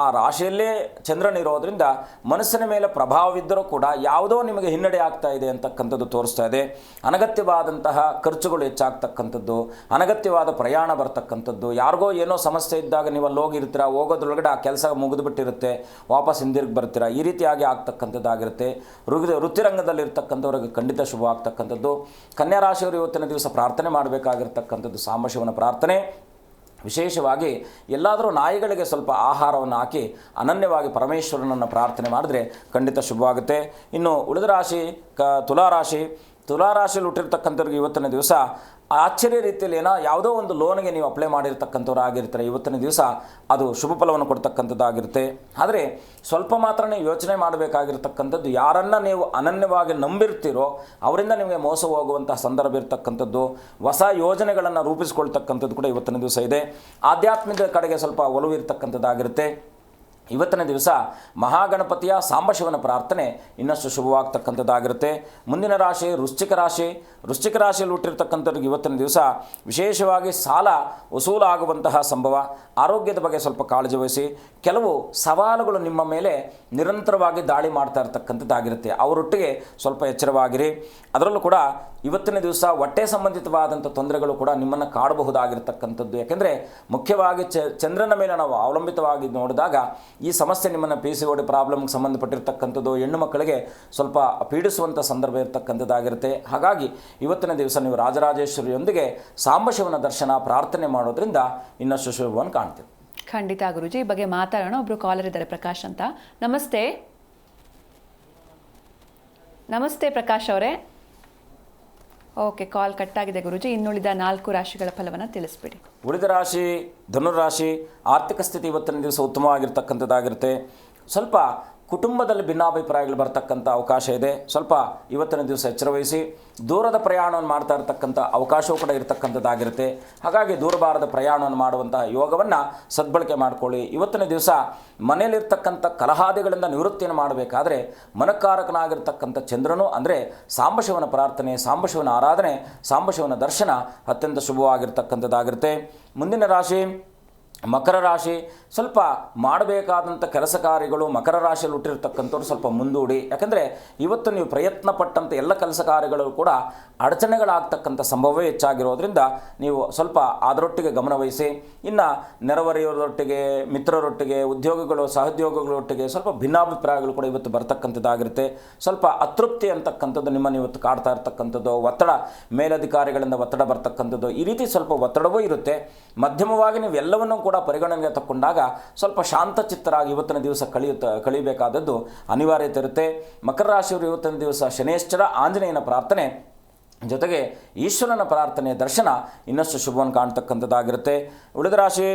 ಆ ರಾಶಿಯಲ್ಲೇ ಚಂದ್ರನಿರೋದ್ರಿಂದ ಮನಸ್ಸಿನ ಮೇಲೆ ಪ್ರಭಾವವಿದ್ದರೂ ಕೂಡ ಯಾವುದೋ ನಿಮಗೆ ಹಿನ್ನಡೆ ಆಗ್ತಾ ಇದೆ ಅಂತಕ್ಕಂಥದ್ದು ತೋರಿಸ್ತಾ ಇದೆ. ಅನಗತ್ಯವಾದಂತಹ ಖರ್ಚುಗಳು ಹೆಚ್ಚಾಗ್ತಕ್ಕಂಥದ್ದು, ಅನಗತ್ಯವಾದ ಪ್ರಯಾಣ ಬರ್ತಕ್ಕಂಥದ್ದು, ಯಾರಿಗೋ ಏನೋ ಸಮಸ್ಯೆ ಇದ್ದಾಗ ನೀವು ಅಲ್ಲಿ ಹೋಗಿರ್ತೀರ, ಹೋಗೋದ್ರೊಳಗಡೆ ಆ ಕೆಲಸ ಮುಗಿದುಬಿಟ್ಟಿರುತ್ತೆ, ವಾಪಸ್ ಹಿಂದಿರುಗಿ ಬರ್ತೀರಾ, ಈ ರೀತಿಯಾಗಿ ಆಗ್ತಕ್ಕಂಥದ್ದಾಗಿರುತ್ತೆ. ವೃತ್ತಿ ವೃತ್ತಿರಂಗದಲ್ಲಿರ್ತಕ್ಕಂಥವ್ರಿಗೆ ಖಂಡಿತ ಶುಭ ಆಗ್ತಕ್ಕಂಥದ್ದು ಕನ್ಯಾ ರಾಶಿಯವರು ಇವತ್ತಿನ ದಿವಸ ಪ್ರಾರ್ಥನೆ ಮಾಡಬೇಕಾಗಿರ್ತಕ್ಕಂಥದ್ದು, ಸಾಂಬಶಿವನ ಪ್ರಾರ್ಥನೆ. ವಿಶೇಷವಾಗಿ ಎಲ್ಲಾದರೂ ನಾಯಿಗಳಿಗೆ ಸ್ವಲ್ಪ ಆಹಾರವನ್ನು ಹಾಕಿ ಅನನ್ಯವಾಗಿ ಪರಮೇಶ್ವರನನ್ನು ಪ್ರಾರ್ಥನೆ ಮಾಡಿದ್ರೆ ಖಂಡಿತ ಶುಭವಾಗುತ್ತೆ. ಇನ್ನು ಉಳಿದ ರಾಶಿ ಕ ತುಲಾರಾಶಿ ತುಲಾರಾಶಿಯಲ್ಲಿ ಹುಟ್ಟಿರ್ತಕ್ಕಂಥವ್ರಿಗೆ ಇವತ್ತಿನ ದಿವಸ ಆಶ್ಚರ್ಯ ರೀತಿಯಲ್ಲಿ ಏನೋ ಯಾವುದೋ ಒಂದು ಲೋನ್ಗೆ ನೀವು ಅಪ್ಲೈ ಮಾಡಿರ್ತಕ್ಕಂಥವ್ರು ಆಗಿರ್ತಾರೆ. ಇವತ್ತಿನ ದಿವಸ ಅದು ಶುಭ ಫಲವನ್ನು ಕೊಡ್ತಕ್ಕಂಥದ್ದಾಗಿರುತ್ತೆ. ಆದರೆ ಸ್ವಲ್ಪ ಮಾತ್ರ ಯೋಚನೆ ಮಾಡಬೇಕಾಗಿರ್ತಕ್ಕಂಥದ್ದು, ಯಾರನ್ನು ನೀವು ಅನನ್ಯವಾಗಿ ನಂಬಿರ್ತೀರೋ ಅವರಿಂದ ನಿಮಗೆ ಮೋಸ ಹೋಗುವಂತಹ ಸಂದರ್ಭ ಇರತಕ್ಕಂಥದ್ದು, ಹೊಸ ಯೋಜನೆಗಳನ್ನು ರೂಪಿಸಿಕೊಳ್ತಕ್ಕಂಥದ್ದು ಕೂಡ ಇವತ್ತಿನ ದಿವಸ ಇದೆ. ಆಧ್ಯಾತ್ಮಿಕ ಕಡೆಗೆ ಸ್ವಲ್ಪ ಒಲವು ಇರ್ತಕ್ಕಂಥದ್ದಾಗಿರುತ್ತೆ. ಇವತ್ತಿನ ದಿವಸ ಮಹಾಗಣಪತಿಯ ಸಾಂಬಶಿವನ ಪ್ರಾರ್ಥನೆ ಇನ್ನಷ್ಟು ಶುಭವಾಗ್ತಕ್ಕಂಥದ್ದಾಗಿರುತ್ತೆ. ಮುಂದಿನ ರಾಶಿ ವೃಶ್ಚಿಕ ರಾಶಿ. ವೃಶ್ಚಿಕ ರಾಶಿಯಲ್ಲಿ ಹುಟ್ಟಿರ್ತಕ್ಕಂಥವ್ರಿಗೆ ಇವತ್ತಿನ ದಿವಸ ವಿಶೇಷವಾಗಿ ಸಾಲ ವಸೂಲಾಗುವಂತಹ ಸಂಭವ. ಆರೋಗ್ಯದ ಬಗ್ಗೆ ಸ್ವಲ್ಪ ಕಾಳಜಿ ವಹಿಸಿ. ಕೆಲವು ಸವಾಲುಗಳು ನಿಮ್ಮ ಮೇಲೆ ನಿರಂತರವಾಗಿ ದಾಳಿ ಮಾಡ್ತಾ ಇರ್ತಕ್ಕಂಥದ್ದಾಗಿರುತ್ತೆ. ಅವರೊಟ್ಟಿಗೆ ಸ್ವಲ್ಪ ಎಚ್ಚರವಾಗಿರಿ. ಅದರಲ್ಲೂ ಕೂಡ ಇವತ್ತಿನ ದಿವಸ ಹೊಟ್ಟೆ ಸಂಬಂಧಿತವಾದಂಥ ತೊಂದರೆಗಳು ಕೂಡ ನಿಮ್ಮನ್ನು ಕಾಡಬಹುದಾಗಿರ್ತಕ್ಕಂಥದ್ದು. ಯಾಕೆಂದರೆ ಮುಖ್ಯವಾಗಿ ಚಂದ್ರನ ಮೇಲೆ ನಾವು ಅವಲಂಬಿತವಾಗಿ ನೋಡಿದಾಗ ಈ ಸಮಸ್ಯೆ ನಿಮ್ಮನ್ನು ಪಿ ಸಿ ಓಡಿ ಪ್ರಾಬ್ಲಮ್ಗೆ ಸಂಬಂಧಪಟ್ಟಿರ್ತಕ್ಕಂಥದ್ದು. ಹೆಣ್ಣು ಮಕ್ಕಳಿಗೆ ಸ್ವಲ್ಪ ಪೀಡಿಸುವಂಥ ಸಂದರ್ಭ ಇರತಕ್ಕಂಥದ್ದಾಗಿರುತ್ತೆ. ಹಾಗಾಗಿ ಇವತ್ತಿನ ದಿವಸ ನೀವು ರಾಜರಾಜೇಶ್ವರಿಯೊಂದಿಗೆ ಸಾಂಬಶಿವನ ದರ್ಶನ, ಪ್ರಾರ್ಥನೆ ಮಾಡೋದ್ರಿಂದ ಇನ್ನಷ್ಟು ಶುಭವನ್ನು ಕಾಣ್ತೀವಿ. ಖಂಡಿತ ಗುರುಜಿ, ಈ ಬಗ್ಗೆ ಮಾತಾಡೋಣ. ಒಬ್ಬರು ಕಾಲರ್ ಇದ್ದಾರೆ ಪ್ರಕಾಶ್ ಅಂತ. ನಮಸ್ತೆ. ನಮಸ್ತೆ ಪ್ರಕಾಶ್ ಅವರೇ. ಓಕೆ, ಕಾಲ್ ಕಟ್ಟಾಗಿದೆ ಗುರುಜಿ. ಇನ್ನುಳಿದ ನಾಲ್ಕು ರಾಶಿಗಳ ಫಲವನ್ನು ತಿಳಿಸ್ಬಿಡಿ. ಉಳಿದ ರಾಶಿ ಧನುರಾಶಿ ಆರ್ಥಿಕ ಸ್ಥಿತಿ ಇವತ್ತಿನ ದಿವಸ ಉತ್ತಮವಾಗಿರ್ತಕ್ಕಂಥದ್ದಾಗಿರುತ್ತೆ. ಸ್ವಲ್ಪ ಕುಟುಂಬದಲ್ಲಿ ಭಿನ್ನಾಭಿಪ್ರಾಯಗಳು ಬರ್ತಕ್ಕಂಥ ಅವಕಾಶ ಇದೆ. ಸ್ವಲ್ಪ ಇವತ್ತಿನ ದಿವಸ ಎಚ್ಚರವಹಿಸಿ. ದೂರದ ಪ್ರಯಾಣವನ್ನು ಮಾಡ್ತಾ ಇರತಕ್ಕಂಥ ಅವಕಾಶವೂ ಕೂಡ ಇರತಕ್ಕಂಥದ್ದಾಗಿರುತ್ತೆ. ಹಾಗಾಗಿ ದೂರಬಾರದ ಪ್ರಯಾಣವನ್ನು ಮಾಡುವಂಥ ಯೋಗವನ್ನು ಸದ್ಬಳಕೆ ಮಾಡಿಕೊಳ್ಳಿ. ಇವತ್ತಿನ ದಿವಸ ಮನೆಯಲ್ಲಿರ್ತಕ್ಕಂಥ ಕಲಹಾದಿಗಳಿಂದ ನಿವೃತ್ತಿಯನ್ನು ಮಾಡಬೇಕಾದ್ರೆ ಮನಕಾರಕನಾಗಿರ್ತಕ್ಕಂಥ ಚಂದ್ರನು ಅಂದರೆ ಸಾಂಬಶಿವನ ಪ್ರಾರ್ಥನೆ, ಸಾಂಬಶಿವನ ಆರಾಧನೆ, ಸಾಂಬಶಿವನ ದರ್ಶನ ಅತ್ಯಂತ ಶುಭವಾಗಿರ್ತಕ್ಕಂಥದ್ದಾಗಿರುತ್ತೆ. ಮುಂದಿನ ರಾಶಿ ಮಕರ ರಾಶಿ. ಸ್ವಲ್ಪ ಮಾಡಬೇಕಾದಂಥ ಕೆಲಸ ಕಾರ್ಯಗಳು ಮಕರ ರಾಶಿಯಲ್ಲಿ ಹುಟ್ಟಿರ್ತಕ್ಕಂಥವ್ರು ಸ್ವಲ್ಪ ಮುಂದೂಡಿ. ಯಾಕಂದರೆ ಇವತ್ತು ನೀವು ಪ್ರಯತ್ನ ಪಟ್ಟಂಥ ಎಲ್ಲ ಕೆಲಸ ಕಾರ್ಯಗಳು ಕೂಡ ಅಡಚಣೆಗಳಾಗ್ತಕ್ಕಂಥ ಸಂಭವವೇ ಹೆಚ್ಚಾಗಿರೋದ್ರಿಂದ ನೀವು ಸ್ವಲ್ಪ ಅದರೊಟ್ಟಿಗೆ ಗಮನವಹಿಸಿ ಇನ್ನು ನೆರವರಿಯವರೊಟ್ಟಿಗೆ ಮಿತ್ರರೊಟ್ಟಿಗೆ, ಉದ್ಯೋಗಗಳು, ಸಹೋದ್ಯೋಗಗಳೊಟ್ಟಿಗೆ ಸ್ವಲ್ಪ ಭಿನ್ನಾಭಿಪ್ರಾಯಗಳು ಕೂಡ ಇವತ್ತು ಬರ್ತಕ್ಕಂಥದ್ದಾಗಿರುತ್ತೆ. ಸ್ವಲ್ಪ ಅತೃಪ್ತಿ ಅಂತಕ್ಕಂಥದ್ದು ನಿಮ್ಮನ್ನು ಇವತ್ತು ಕಾಡ್ತಾ ಇರ್ತಕ್ಕಂಥದ್ದು, ಒತ್ತಡ ಮೇಲಧಿಕಾರಿಗಳಿಂದ ಒತ್ತಡ ಬರ್ತಕ್ಕಂಥದ್ದು, ಈ ರೀತಿ ಸ್ವಲ್ಪ ಒತ್ತಡವೂ ಇರುತ್ತೆ. ಮಧ್ಯಮವಾಗಿ ನೀವು ಎಲ್ಲವನ್ನೂ ಕೂಡ ಪರಿಗಣನೆಗೆ ತಕ್ಕೊಂಡಾಗ ಸ್ವಲ್ಪ ಶಾಂತಚಿತ್ತರಾಗಿ ಇವತ್ತಿನ ದಿವಸ ಕಳೆಯುತ್ತ ಕಳಿಬೇಕಾದದ್ದು ಅನಿವಾರ್ಯತೆ ಇರುತ್ತೆ. ಮಕರ ರಾಶಿಯವರು ಇವತ್ತಿನ ದಿವಸ ಶನೇಶ್ವರ ಆಂಜನೇಯನ ಪ್ರಾರ್ಥನೆ, ಜೊತೆಗೆ ಈಶ್ವರನ ಪ್ರಾರ್ಥನೆ ದರ್ಶನ ಇನ್ನಷ್ಟು ಶುಭವನ್ನು ಕಾಣ್ತಕ್ಕಂಥದ್ದಾಗಿರುತ್ತೆ. ಉಳಿದ ರಾಶಿ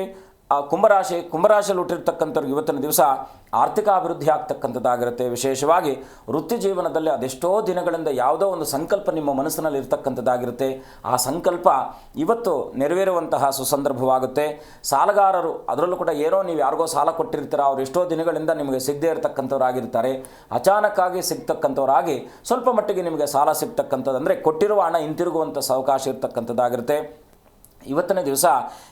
ಆ ಕುಂಭರಾಶಿ ಕುಂಭರಾಶಿಯಲ್ಲಿ ಹುಟ್ಟಿರ್ತಕ್ಕಂಥವ್ರಿಗೆ ಇವತ್ತಿನ ದಿವಸ ಆರ್ಥಿಕ ಅಭಿವೃದ್ಧಿ ಆಗ್ತಕ್ಕಂಥದ್ದಾಗಿರುತ್ತೆ. ವಿಶೇಷವಾಗಿ ವೃತ್ತಿ ಜೀವನದಲ್ಲಿ ಅದೆಷ್ಟೋ ದಿನಗಳಿಂದ ಯಾವುದೋ ಒಂದು ಸಂಕಲ್ಪ ನಿಮ್ಮ ಮನಸ್ಸಿನಲ್ಲಿ ಇರ್ತಕ್ಕಂಥದ್ದಾಗಿರುತ್ತೆ. ಆ ಸಂಕಲ್ಪ ಇವತ್ತು ನೆರವೇರುವಂತಹ ಸುಸಂದರ್ಭವಾಗುತ್ತೆ. ಸಾಲಗಾರರು ಅದರಲ್ಲೂ ಕೂಡ ಏನೋ ನೀವು ಯಾರಿಗೋ ಸಾಲ ಕೊಟ್ಟಿರ್ತೀರ, ಅವ್ರು ಎಷ್ಟೋ ದಿನಗಳಿಂದ ನಿಮಗೆ ಸಿಗದೇ ಇರತಕ್ಕಂಥವ್ರಾಗಿರ್ತಾರೆ. ಅಚಾನಕ್ಕಾಗಿ ಸಿಗ್ತಕ್ಕಂಥವರಾಗಿ ಸ್ವಲ್ಪ ಮಟ್ಟಿಗೆ ನಿಮಗೆ ಸಾಲ ಸಿಗ್ತಕ್ಕಂಥದ್ದು ಅಂದರೆ ಕೊಟ್ಟಿರುವ ಹಣ ಹಿಂತಿರುಗುವಂಥ ಅವಕಾಶ ಇರ್ತಕ್ಕಂಥದ್ದಾಗಿರುತ್ತೆ. ಇವತ್ತಿನ ದಿವಸ